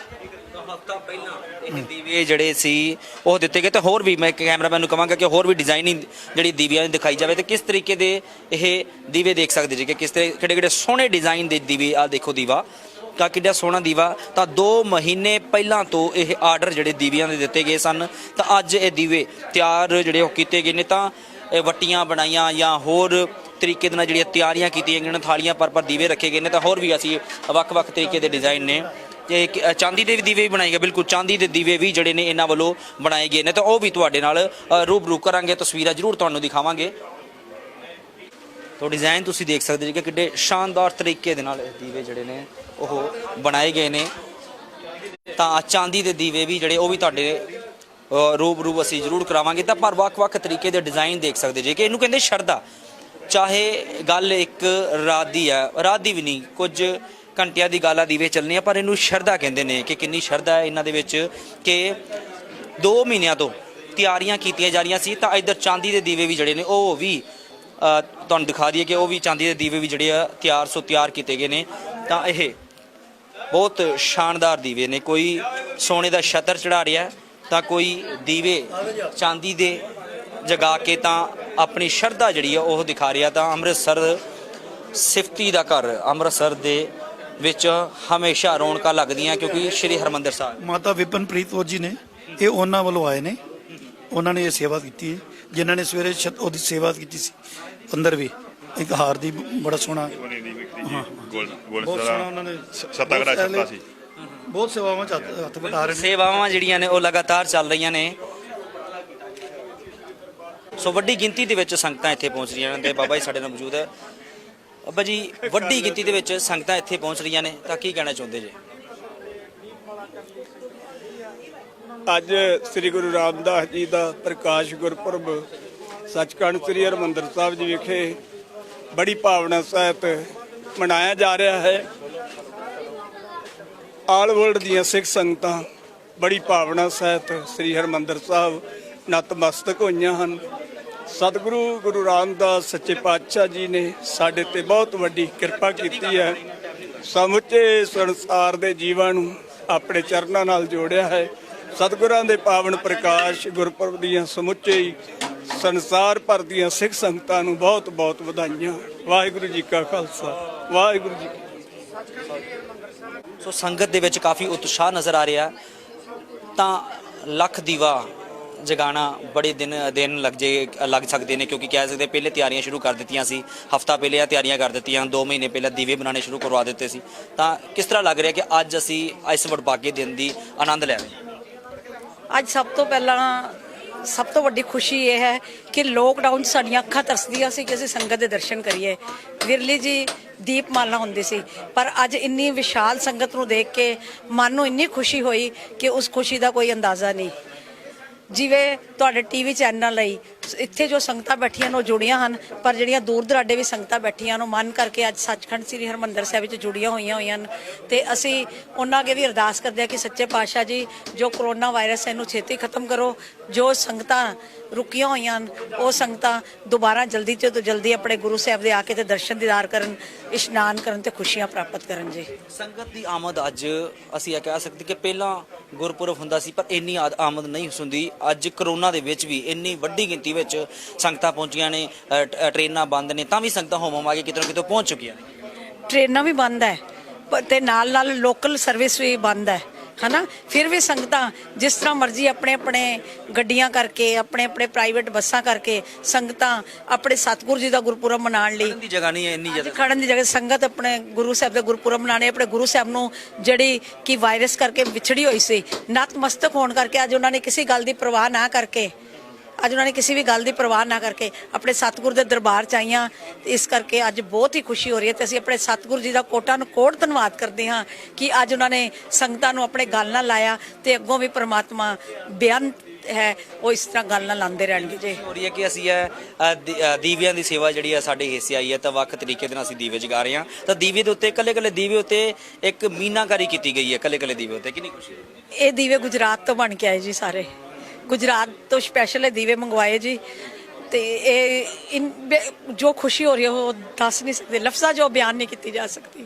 ਹਫਤਾ ਪਹਿਲਾਂ ਇਹ ਦੀਵੇ ਜਿਹੜੇ ਸੀ, ਉਹ ਦਿੱਤੇ ਗਏ। ਤੇ ਹੋਰ ਵੀ ਮੈਂ ਕੈਮਰਾਮੈਨ ਨੂੰ ਕਹਾਂਗਾ ਕਿ ਹੋਰ ਵੀ ਡਿਜ਼ਾਈਨਿੰਗ ਜਿਹੜੀ ਦੀਵਿਆਂ ਦੀ ਦਿਖਾਈ ਜਾਵੇ, ਤੇ ਕਿਸ ਤਰੀਕੇ ਦੇ ਇਹ ਦੀਵੇ ਦੇਖ ਸਕਦੇ ਜੀ ਕਿ ਕਿਸ ਤਰ੍ਹਾਂ ਕਿਹੜੇ ਕਿਹੜੇ ਸੋਹਣੇ ਡਿਜ਼ਾਈਨ ਦੇ ਦੀਵੇ ਆ ਦੇਖੋ ਦੀਵਾ। ਤਾਂ ਕਿੱਡਾ ਸੋਹਣਾ ਦੀਵਾ। ਤਾਂ 2 ਮਹੀਨੇ ਪਹਿਲਾਂ ਤੋਂ ਇਹ ਆਰਡਰ ਜਿਹੜੇ ਦੀਵਿਆਂ ਦੇ ਦਿੱਤੇ ਗਏ ਸਨ। ਤਾਂ ਅੱਜ ਇਹ ਦੀਵੇ ਤਿਆਰ ਜਿਹੜੇ ਉਹ ਕੀਤੇ ਗਏ ਨੇ। ਤਾਂ ਇਹ ਵੱਟੀਆਂ ਬਣਾਈਆਂ ਜਾਂ ਹੋਰ ਤਰੀਕੇ ਦੇ ਨਾਲ ਜਿਹੜੀਆਂ ਤਿਆਰੀਆਂ ਕੀਤੀਆਂ ਗਈਆਂ ਨੇ, ਥਾਲੀਆਂ ਪਰ ਪਰ ਦੀਵੇ ਰੱਖੇ ਗਏ ਨੇ। ਤਾਂ ਹੋਰ ਵੀ ਅਸੀਂ ਵੱਖ-ਵੱਖ ਤਰੀਕੇ ਦੇ ਡਿਜ਼ਾਈਨ ਨੇ। ਤੇ ਇੱਕ, ਅ, ਚਾਂਦੀ ਦੇ ਵੀ ਦੀਵੇ ਵੀ ਬਣਾਏ ਗਏ ਬਿਲਕੁਲ ਚਾਂਦੀ ਦੇ ਦੀਵੇ ਵੀ ਜਿਹੜੇ ਨੇ ਇਹਨਾਂ ਵੱਲੋਂ ਬਣਾਏ ਗਏ ਨੇ। ਤਾਂ ਉਹ ਵੀ ਤੁਹਾਡੇ ਨਾਲ ਅ, ਰੂਬਰੂ ਕਰਾਂਗੇ ਤਸਵੀਰਾਂ ਜ਼ਰੂਰ ਤੁਹਾਨੂੰ ਦਿਖਾਵਾਂਗੇ। ਤੋ ਡਿਜ਼ਾਈਨ ਤੁਸੀਂ ਦੇਖ ਸਕਦੇ ਜੀ ਕਿ ਕਿੱਡੇ ਸ਼ਾਨਦਾਰ ਤਰੀਕੇ ਦੇ ਨਾਲ ਇਹ ਦੀਵੇ ਜਿਹੜੇ ਨੇ ਉਹ ਬਣਾਏ ਗਏ ਨੇ। ਤਾਂ ਚਾਂਦੀ ਦੇ ਦੀਵੇ ਵੀ ਜਿਹੜੇ ਉਹ ਵੀ ਤੁਹਾਡੇ ਅ, ਰੂਬਰੂ ਅਸੀਂ ਜ਼ਰੂਰ ਕਰਾਵਾਂਗੇ। ਤਾਂ ਪਰ ਵੱਖ-ਵੱਖ ਤਰੀਕੇ ਦੇ ਡਿਜ਼ਾਈਨ ਦੇਖ ਸਕਦੇ ਜੇ ਕਿ ਇਹਨੂੰ ਕਹਿੰਦੇ ਸ਼ਰਦਾ ਚਾਹੇ ਗੱਲ ਇੱਕ ਰਾਤ ਦੀ ਹੈ ਰਾਤ ਦੀ ਵੀ ਨਹੀਂ ਕੁਝ ਘੰਟਿਆਂ ਦੀ ਗੱਲ ਦੀਵੇ ਚੱਲਨੇ ਆ ਪਰ ਇਹਨੂੰ ਸ਼ਰਧਾ ਕਹਿੰਦੇ ਨੇ ਕਿ ਕਿੰਨੀ ਸ਼ਰਧਾ ਹੈ ਇਹਨਾਂ ਦੇ ਵਿੱਚ ਕਿ 2 ਮਹੀਨਿਆਂ ਤੋਂ ਤਿਆਰੀਆਂ ਕੀਤੀਆਂ ਜਾ ਰਹੀਆਂ ਸੀ, ਤਾਂ ਇੱਧਰ ਚਾਂਦੀ ਦੇ ਦੀਵੇ ਵੀ ਜਿਹੜੇ ਨੇ, ਉਹ ਵੀ ਤੁਹਾਨੂੰ ਦਿਖਾ ਦਈਏ ਕਿ ਉਹ ਵੀ ਚਾਂਦੀ ਦੇ ਦੀਵੇ ਵੀ ਜਿਹੜੇ ਆ, ਤਿਆਰ ਸੋ ਤਿਆਰ ਕੀਤੇ ਗਏ ਨੇ। ਤਾਂ ਇਹ ਬਹੁਤ ਸ਼ਾਨਦਾਰ ਦੀਵੇ ਨੇ, ਕੋਈ ਸੋਨੇ ਦਾ ਛਤਰ ਚੜਾ ਰਿਹਾ ਤਾਂ ਕੋਈ ਦੀਵੇ ਚਾਂਦੀ ਦੇ ਜਗਾ ਕੇ ਤਾਂ ਆਪਣੀ ਸ਼ਰਧਾ ਜਿਹੜੀ ਆ ਉਹ ਦਿਖਾ ਰਿਹਾ, ਤਾਂ ਅੰਮ੍ਰਿਤਸਰ ਸਿਫਤੀ ਦਾ ਘਰ ਅੰਮ੍ਰਿਤਸਰ ਦੇ ਵਿੱਚ ਹਮੇਸ਼ਾ ਰੌਣਕਾਂ ਲੱਗਦੀਆਂ ਕਿਉਂਕਿ ਸ਼੍ਰੀ ਹਰਮੰਦਰ ਸਾਹਿਬ। ਮਾਤਾ ਵਿਪਨਪ੍ਰੀਤ ਕੌਰ ਜੀ ਨੇ ਇਹ ਉਹਨਾਂ ਵੱਲੋਂ ਆਏ ਨੇ। ਉਹਨਾਂ ਨੇ ਇਹ ਸੇਵਾ ਕੀਤੀ ਹੈ। ਜਿਨ੍ਹਾਂ ਨੇ ਸਵੇਰੇ ਛਤ- ਉਹਦੀ ਸੇਵਾ ਕੀਤੀ ਸੀ। ਅੰਦਰ ਵੀ ਇੱਕ ਹਾਰ ਦੀ ਬੜਾ ਸੋਹਣਾ ਗੋਲ ਬਹੁਤ ਸੋਹਣਾ ਉਹਨਾਂ ਨੇ ਸੱਤਾਗੜਾ ਛੱਤਾ ਸੀ। ਬਹੁਤ ਸੇਵਾਵਾਂ ਹੱਥ- ਹੱਥ ਵਟਾ ਰਹੇ ਨੇ। ਸੇਵਾਵਾਂ ਜਿਹੜੀਆਂ ਨੇ ਉਹ ਲਗਾਤਾਰ ਚੱਲ ਰਹੀਆਂ ਨੇ। ਸੋ ਵੱਡੀ ਗਿਣਤੀ ਦੇ ਵਿੱਚ ਸੰਗਤਾਂ ਇੱਥੇ ਪਹੁੰਚ ਰਹੀਆਂ ਨੇ ਤੇ ਬਾਬਾ ਜੀ ਸਾਡੇ ਨਾਲ ਮੌਜੂਦ ਹੈ। ਬਾਬਾ ਜੀ, ਵੱਡੀ ਗਿਣਤੀ ਦੇ ਵਿੱਚ ਸੰਗਤਾਂ ਇੱਥੇ ਪਹੁੰਚ ਰਹੀਆਂ ਨੇ, ਤਾਂ ਕੀ ਕਹਿਣਾ ਚਾਹੁੰਦੇ ਜੀ? ਅੱਜ ਸ੍ਰੀ ਗੁਰੂ ਰਾਮਦਾਸ ਜੀ ਦਾ ਪ੍ਰਕਾਸ਼ ਗੁਰਪੁਰਬ ਸੱਚਖੰਡ ਸ੍ਰੀ ਹਰਿਮੰਦਰ ਸਾਹਿਬ ਜੀ ਵਿਖੇ ਬੜੀ ਭਾਵਨਾ ਸਹਿਤ ਮਨਾਇਆ ਜਾ ਰਿਹਾ ਹੈ। ਆਲ ਵਰਲਡ ਦੀਆਂ ਸਿੱਖ ਸੰਗਤਾਂ ਬੜੀ ਭਾਵਨਾ ਸਹਿਤ ਸ੍ਰੀ ਹਰਿਮੰਦਰ ਸਾਹਿਬ ਨਤਮਸਤਕ ਹੋਈਆਂ ਹਨ। ਸਤਿਗੁਰੂ ਗੁਰੂ ਰਾਮਦਾਸ ਸੱਚੇ ਪਾਤਸ਼ਾਹ ਜੀ ਨੇ ਸਾਡੇ ਤੇ ਬਹੁਤ ਵੱਡੀ ਕਿਰਪਾ ਕੀਤੀ ਹੈ। ਸਮੁੱਚੇ ਸੰਸਾਰ ਦੇ ਜੀਵਾਂ ਨੂੰ ਆਪਣੇ ਚਰਨਾਂ ਨਾਲ ਜੋੜਿਆ ਹੈ। ਸਤਿਗੁਰਾਂ ਦੇ ਪਾਵਨ ਪ੍ਰਕਾਸ਼, ਗੁਰਪੁਰਬ ਦੀਆਂ ਸਮੁੱਚੇ ਹੀ ਸੰਸਾਰ ਭਰ ਦੀਆਂ ਸਿੱਖ ਸੰਗਤਾਂ ਨੂੰ ਬਹੁਤ ਬਹੁਤ ਵਧਾਈਆਂ। ਵਾਹਿਗੁਰੂ ਜੀ ਕਾ ਖਾਲਸਾ। ਵਾਹਿਗੁਰੂ ਜੀ ਸੋ ਸੰਗਤ ਦੇ ਵਿੱਚ ਕਾਫੀ ਉਤਸ਼ਾਹ ਨਜ਼ਰ ਆ ਰਿਹਾ। ਤਾਂ ਲੱਖ ਦੀਵਾ ਜਗਾਣਾ ਬੜੇ ਦਿਨ ਦਿਨ ਲੱਗ ਜੇ, ਲੱਗ ਸਕਦੇ ਨੇ ਕਿਉਂਕਿ ਕਹਿ ਸਕਦੇ ਪਹਿਲੇ ਤਿਆਰੀਆਂ ਸ਼ੁਰੂ ਕਰ ਦਿੱਤੀਆਂ ਸੀ। ਹਫਤਾ ਪਹਿਲੇ ਆ ਤਿਆਰੀਆਂ ਕਰ ਦਿੱਤੀਆਂ 2 ਮਹੀਨੇ ਪਹਿਲਾਂ ਦੀਵੇ ਬਣਾਉਣੇ ਸ਼ੁਰੂ ਕਰਵਾ ਦਿੱਤੇ ਸੀ। ਤਾਂ ਕਿਸ ਤਰ੍ਹਾਂ ਲੱਗ ਰਿਹਾ ਕਿ ਅੱਜ ਅਸੀਂ ਇਸ ਵਡਭਾਗੇ ਦਿਨ ਦੀ ਆਨੰਦ ਲੈ ਰਹੇ ਹਾਂ? ਅੱਜ ਸਭ ਤੋਂ ਪਹਿਲਾਂ ਸਭ ਤੋਂ ਵੱਡੀ ਖੁਸ਼ੀ ਇਹ ਹੈ ਕਿ ਲੋਕਡਾਊਨ 'ਚ ਸਾਡੀਆਂ ਅੱਖਾਂ ਤਰਸਦੀਆਂ ਸੀ ਕਿ ਅਸੀਂ ਸੰਗਤ ਦੇ ਦਰਸ਼ਨ ਕਰੀਏ। ਵਿਰਲੀ ਜੀ ਦੀਪਮਾਲਾ ਹੁੰਦੀ ਸੀ, ਪਰ ਅੱਜ ਇੰਨੀ ਵਿਸ਼ਾਲ ਸੰਗਤ ਨੂੰ ਦੇਖ ਕੇ ਮਨ ਨੂੰ ਇੰਨੀ ਖੁਸ਼ੀ ਹੋਈ ਕਿ ਉਸ ਖੁਸ਼ੀ ਦਾ ਕੋਈ ਅੰਦਾਜ਼ਾ ਨਹੀਂ। ਜਿਵੇਂ ਤੁਹਾਡੇ ਟੀਵੀ ਚੈਨਲ ਲਈ, ਇੱਥੇ ਜੋ ਸੰਗਤਾਂ ਬੈਠੀਆਂ ਨੇ ਉਹ ਜੁੜੀਆਂ ਹਨ, ਪਰ ਜਿਹੜੀਆਂ ਦੂਰ ਦਰਾਡੇ ਵੀ ਸੰਗਤਾਂ ਬੈਠੀਆਂ ਨੂੰ ਮਨ ਕਰਕੇ ਅੱਜ ਸੱਚਖੰਡ ਸ੍ਰੀ ਹਰਮੰਦਰ ਸਾਹਿਬ ਵਿੱਚ ਜੁੜੀਆਂ ਹੋਈਆਂ ਹੋਈਆਂ ਹਨ ਤੇ ਅਸੀਂ ਉਹਨਾਂ ਅੱਗੇ ਵੀ ਅਰਦਾਸ ਕਰਦੇ ਹਾਂ ਕਿ ਸੱਚੇ ਪਾਤਸ਼ਾਹ ਜੀ, ਜੋ ਕਰੋਨਾ ਵਾਇਰਸ ਹੈ, ਇਹਨੂੰ ਛੇਤੀ ਖਤਮ ਕਰੋ। ਜੋ ਸੰਗਤਾਂ ਰੁਕੀਆਂ ਹੋਈਆਂ ਹਨ ਉਹ ਸੰਗਤਾਂ ਦੁਬਾਰਾ ਜਲਦੀ ਤੋਂ ਜਲਦੀ ਆਪਣੇ ਗੁਰੂ ਸਾਹਿਬ ਦੇ ਆ ਕੇ ਤੇ ਦਰਸ਼ਨ ਦੀਦਾਰ ਕਰਨ, ਇਸ਼ਨਾਨ ਕਰਨ ਤੇ ਖੁਸ਼ੀਆਂ ਪ੍ਰਾਪਤ ਕਰਨ ਜੀ। ਸੰਗਤ ਦੀ ਆਮਦ ਅੱਜ ਅਸੀਂ ਇਹ ਕਹਿ ਸਕਦੇ ਕਿ ਪਹਿਲਾਂ ਗੁਰਪੁਰਬ ਹੁੰਦਾ ਸੀ, ਪਰ ਇੰਨੀ ਆਦ- ਆਮਦ ਨਹੀਂ ਹੁੰਦੀ। ਅੱਜ ਕਰੋਨਾ ਦੇ ਵਿੱਚ ਵੀ ਇੰਨੀ ਵੱਡੀ ਗਿਣਤੀ ਵਿੱਚ ਸੰਗਤਾਂ ਪਹੁੰਚੀਆਂ ਨੇ ਅ, ਟ੍ਰੇਨਾਂ ਬੰਦ ਨੇ ਤਾਂ ਵੀ ਸੰਗਤਾਂ ਹੋਮ ਹੋਮ ਕੇ ਕਿਤੇ ਨਾ ਕਿਤੇ ਪਹੁੰਚ ਚੁੱਕੀਆਂ ਨੇ। ਟ੍ਰੇਨਾਂ ਵੀ ਬੰਦ ਹੈ ਤੇ ਨਾਲ ਨਾਲ ਲੋਕਲ ਸਰਵਿਸ ਵੀ ਬੰਦ ਹੈ। ਹਨਾ? ਫਿਰ ਵੀ ਸੰਗਤਾਂ ਜਿਸ ਤਰ੍ਹਾਂ ਮਰਜ਼ੀ ਆਪਣੇ ਆਪਣੇ ਗੱਡੀਆਂ ਕਰਕੇ ਆਪਣੇ ਆਪਣੇ ਪ੍ਰਾਈਵੇਟ ਬੱਸਾਂ ਕਰਕੇ ਸੰਗਤਾਂ ਆਪਣੇ ਸਤਿਗੁਰੂ ਜੀ ਦਾ ਗੁਰਪੁਰਬ ਮਨਾਉਣ ਲਈ ਦੀ ਜਗ੍ਹਾ ਨਹੀਂ ਹੈ ਇੰਨੀ ਜ਼ਿਆਦਾ। ਖੜਨ ਦੀ ਜਗ੍ਹਾ ਸੰਗਤ ਆਪਣੇ ਗੁਰੂ ਸਾਹਿਬ ਦੇ ਗੁਰਪੁਰਬ ਮਨਾਣੇ ਆਪਣੇ ਗੁਰੂ ਸਾਹਿਬ ਨੂੰ ਜਿਹੜੀ ਕਿ ਵਾਇਰਸ ਕਰਕੇ ਵਿਛੜੀ ਹੋਈ ਸੀ ਨਤਮਸਤਕ ਹੋਣ ਕਰਕੇ ਅੱਜ ਉਹਨਾਂ ਨੇ ਕਿਸੇ ਗੱਲ ਦੀ ਪਰਵਾਹ ਨਾ ਕਰਕੇ ਅੱਜ ਉਹਨਾਂ ਨੇ ਕਿਸੇ ਵੀ ਗੱਲ ਦੀ ਪਰਵਾਹ ਨਾ ਕਰਕੇ ਆਪਣੇ ਸਤਿਗੁਰ ਦੇ ਦਰਬਾਰ ਚ ਆਈਆਂ। ਇਸ ਕਰਕੇ ਅੱਜ ਬਹੁਤ ਹੀ ਖੁਸ਼ੀ ਹੋ ਰਹੀ ਹੈ ਤੇ ਅਸੀਂ ਆਪਣੇ ਸਤਿਗੁਰੂ ਜੀ ਦਾ ਕੋਟਾ ਨੂੰ ਕੋਟ ਧੰਨਵਾਦ ਕਰਦੇ ਹਾਂ ਕਿ ਅੱਜ ਉਹਨਾਂ ਨੇ ਸੰਗਤਾਂ ਨੂੰ ਆਪਣੇ ਗੱਲ ਨਾਲ ਲਾਇਆ ਤੇ ਅੱਗੋਂ ਵੀ ਪ੍ਰਮਾਤਮਾ ਬਿਆਨ ਹੈ ਉਹ ਇਸ ਤਰ੍ਹਾਂ ਗੱਲ ਨਾਲ ਲਾਉਂਦੇ ਰਹਿਣਗੇ। ਜੀ। ਹੋ ਰਹੀ ਹੈ ਕਿ ਅਸੀਂ ਇਹ ਦੀਵਿਆਂ ਦੀ ਸੇਵਾ ਜਿਹੜੀ ਹੈ ਸਾਡੇ ਹਿੱਸੇ ਆਈ ਹੈ ਤਾਂ ਵੱਖ ਤਰੀਕੇ ਦੇ ਨਾਲ ਅਸੀਂ ਦੀਵੇ ਜਗਾ ਰਹੇ ਹਾਂ। ਤਾਂ ਦੀਵੇ ਦੇ ਉੱਤੇ ਕੱਲੇ ਕੱਲੇ ਦੀਵੇ ਉੱਤੇ ਇੱਕ ਮੀਨਾਕਾਰੀ ਕੀਤੀ ਗਈ ਹੈ ਕੱਲੇ ਕੱਲੇ ਦੀਵੇ ਉੱਤੇ। ਕਿੰਨੀ ਖੁਸ਼ੀ ਹੈ ਇਹ ਦੀਵੇ ਗੁਜਰਾਤ ਤੋਂ ਬਣ ਕੇ ਆਏ ਜੀ ਸਾਰੇ। ਗੁਜਰਾਤ ਤੋਂ ਸਪੈਸ਼ਲ ਇਹ ਦੀਵੇ ਮੰਗਵਾਏ ਜੀ। ਤੇ ਇਹ ਇਨ ਜੋ ਖੁਸ਼ੀ ਹੋ ਰਹੀ ਹੈ, ਉਹ ਦੱਸ ਨਹੀਂ ਸਕਦੇ। ਲਫ਼ਜ਼ਾਂ ਜੋ ਬਿਆਨ ਨਹੀਂ ਕੀਤੀ ਜਾ ਸਕਦੀ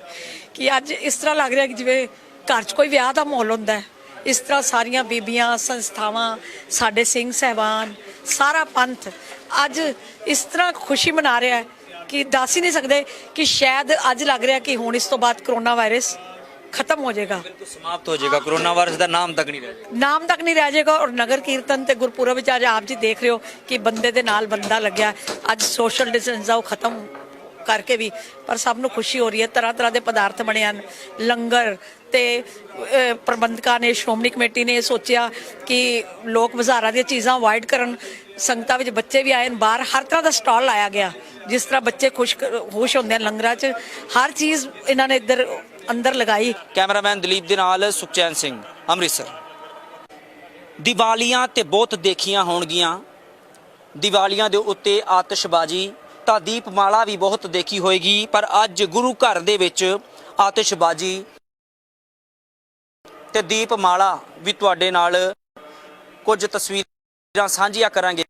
ਕਿ ਅੱਜ ਇਸ ਤਰ੍ਹਾਂ ਲੱਗ ਰਿਹਾ ਕਿ ਜਿਵੇਂ ਘਰ 'ਚ ਕੋਈ ਵਿਆਹ ਦਾ ਮਾਹੌਲ ਹੁੰਦਾ ਹੈ, ਇਸ ਤਰ੍ਹਾਂ ਸਾਰੀਆਂ ਬੀਬੀਆਂ, ਸੰਸਥਾਵਾਂ, ਸਾਡੇ ਸਿੰਘ ਸਹਿਬਾਨ, ਸਾਰਾ ਪੰਥ ਅੱਜ ਇਸ ਤਰ੍ਹਾਂ ਖੁਸ਼ੀ ਮਨਾ ਰਿਹਾ ਹੈ ਕਿ ਦੱਸ ਹੀ ਨਹੀਂ ਸਕਦੇ ਕਿ ਸ਼ਾਇਦ ਅੱਜ ਲੱਗ ਰਿਹਾ ਕਿ ਹੁਣ ਇਸ ਤੋਂ ਬਾਅਦ ਕਰੋਨਾ ਵਾਇਰਸ ਖਤਮ ਹੋ ਜਾਏਗਾ ਸਮਾਪਤ ਹੋ ਜਾਏਗਾ ਕਰੋਨਾ ਵਾਇਰਸ ਦਾ ਨਾਮ ਤੱਕ ਨਹੀਂ ਰਹਿ ਜਾਏਗਾ ਨਾਮ ਤੱਕ ਨਹੀਂ ਰਹਿ ਜਾਏਗਾ ਔਰ ਨਗਰ ਕੀਰਤਨ ਤੇ ਗੁਰਪੁਰਬ ਵਿੱਚ ਅੱਜ ਆਪ ਜੀ ਦੇਖ ਰਹੇ ਹੋ ਕਿ ਬੰਦੇ ਦੇ ਨਾਲ ਬੰਦਾ ਲੱਗਿਆ ਅੱਜ ਸੋਸ਼ਲ ਡਿਸਟੈਂਸ ਆ ਉਹ ਖਤਮ ਕਰਕੇ ਵੀ ਪਰ ਸਭ ਨੂੰ ਖੁਸ਼ੀ ਹੋ ਰਹੀ ਹੈ ਤਰ੍ਹਾਂ ਤਰ੍ਹਾਂ ਦੇ ਪਦਾਰਥ ਬਣੇ ਹਨ ਲੰਗਰ ਤੇ ਅਹ, ਪ੍ਰਬੰਧਕਾਂ ਨੇ ਸ਼੍ਰੋਮਣੀ ਕਮੇਟੀ ਨੇ ਸੋਚਿਆ ਕਿ ਲੋਕ ਬਾਜ਼ਾਰਾਂ ਦੀਆਂ ਚੀਜ਼ਾਂ ਅਵਾਇਡ ਕਰਨ ਸੰਗਤਾਂ ਵਿੱਚ ਬੱਚੇ ਵੀ ਆਏ ਨੇ ਬਾਹਰ ਹਰ ਤਰ੍ਹਾਂ ਦਾ ਸਟਾਲ ਲਾਇਆ ਗਿਆ ਜਿਸ ਤਰ੍ਹਾਂ ਬੱਚੇ ਖੁਸ਼ ਖੁਸ਼ ਹੁੰਦੇ ਹਨ ਲੰਗਰਾਂ 'ਚ ਹਰ ਚੀਜ਼ ਇਹਨਾਂ ਨੇ ਇੱਧਰ ਅੰਦਰ ਲਗਾਈ। ਕੈਮਰਾਮੈਨ ਦਲੀਪ ਦੇ ਨਾਲ ਸੁਖਚੈਨ ਸਿੰਘ, ਅੰਮ੍ਰਿਤਸਰ। ਦੀਵਾਲੀਆਂ ਤੇ ਬਹੁਤ ਦੇਖੀਆਂ ਹੋਣਗੀਆਂ। ਦੀਵਾਲੀਆਂ ਦੇ ਉੱਤੇ ਆਤਿਸ਼ਬਾਜ਼ੀ, ਤਾਂ ਦੀਪਮਾਲਾ ਵੀ ਬਹੁਤ ਦੇਖੀ ਹੋਏਗੀ, ਪਰ ਅੱਜ ਗੁਰੂ ਘਰ ਦੇ ਵਿੱਚ ਆਤਿਸ਼ਬਾਜ਼ੀ ਤੇ ਦੀਪਮਾਲਾ ਵੀ ਤੁਹਾਡੇ ਨਾਲ ਕੁਝ ਤਸਵੀਰਾਂ ਸਾਂਝੀਆਂ ਕਰਾਂਗੇ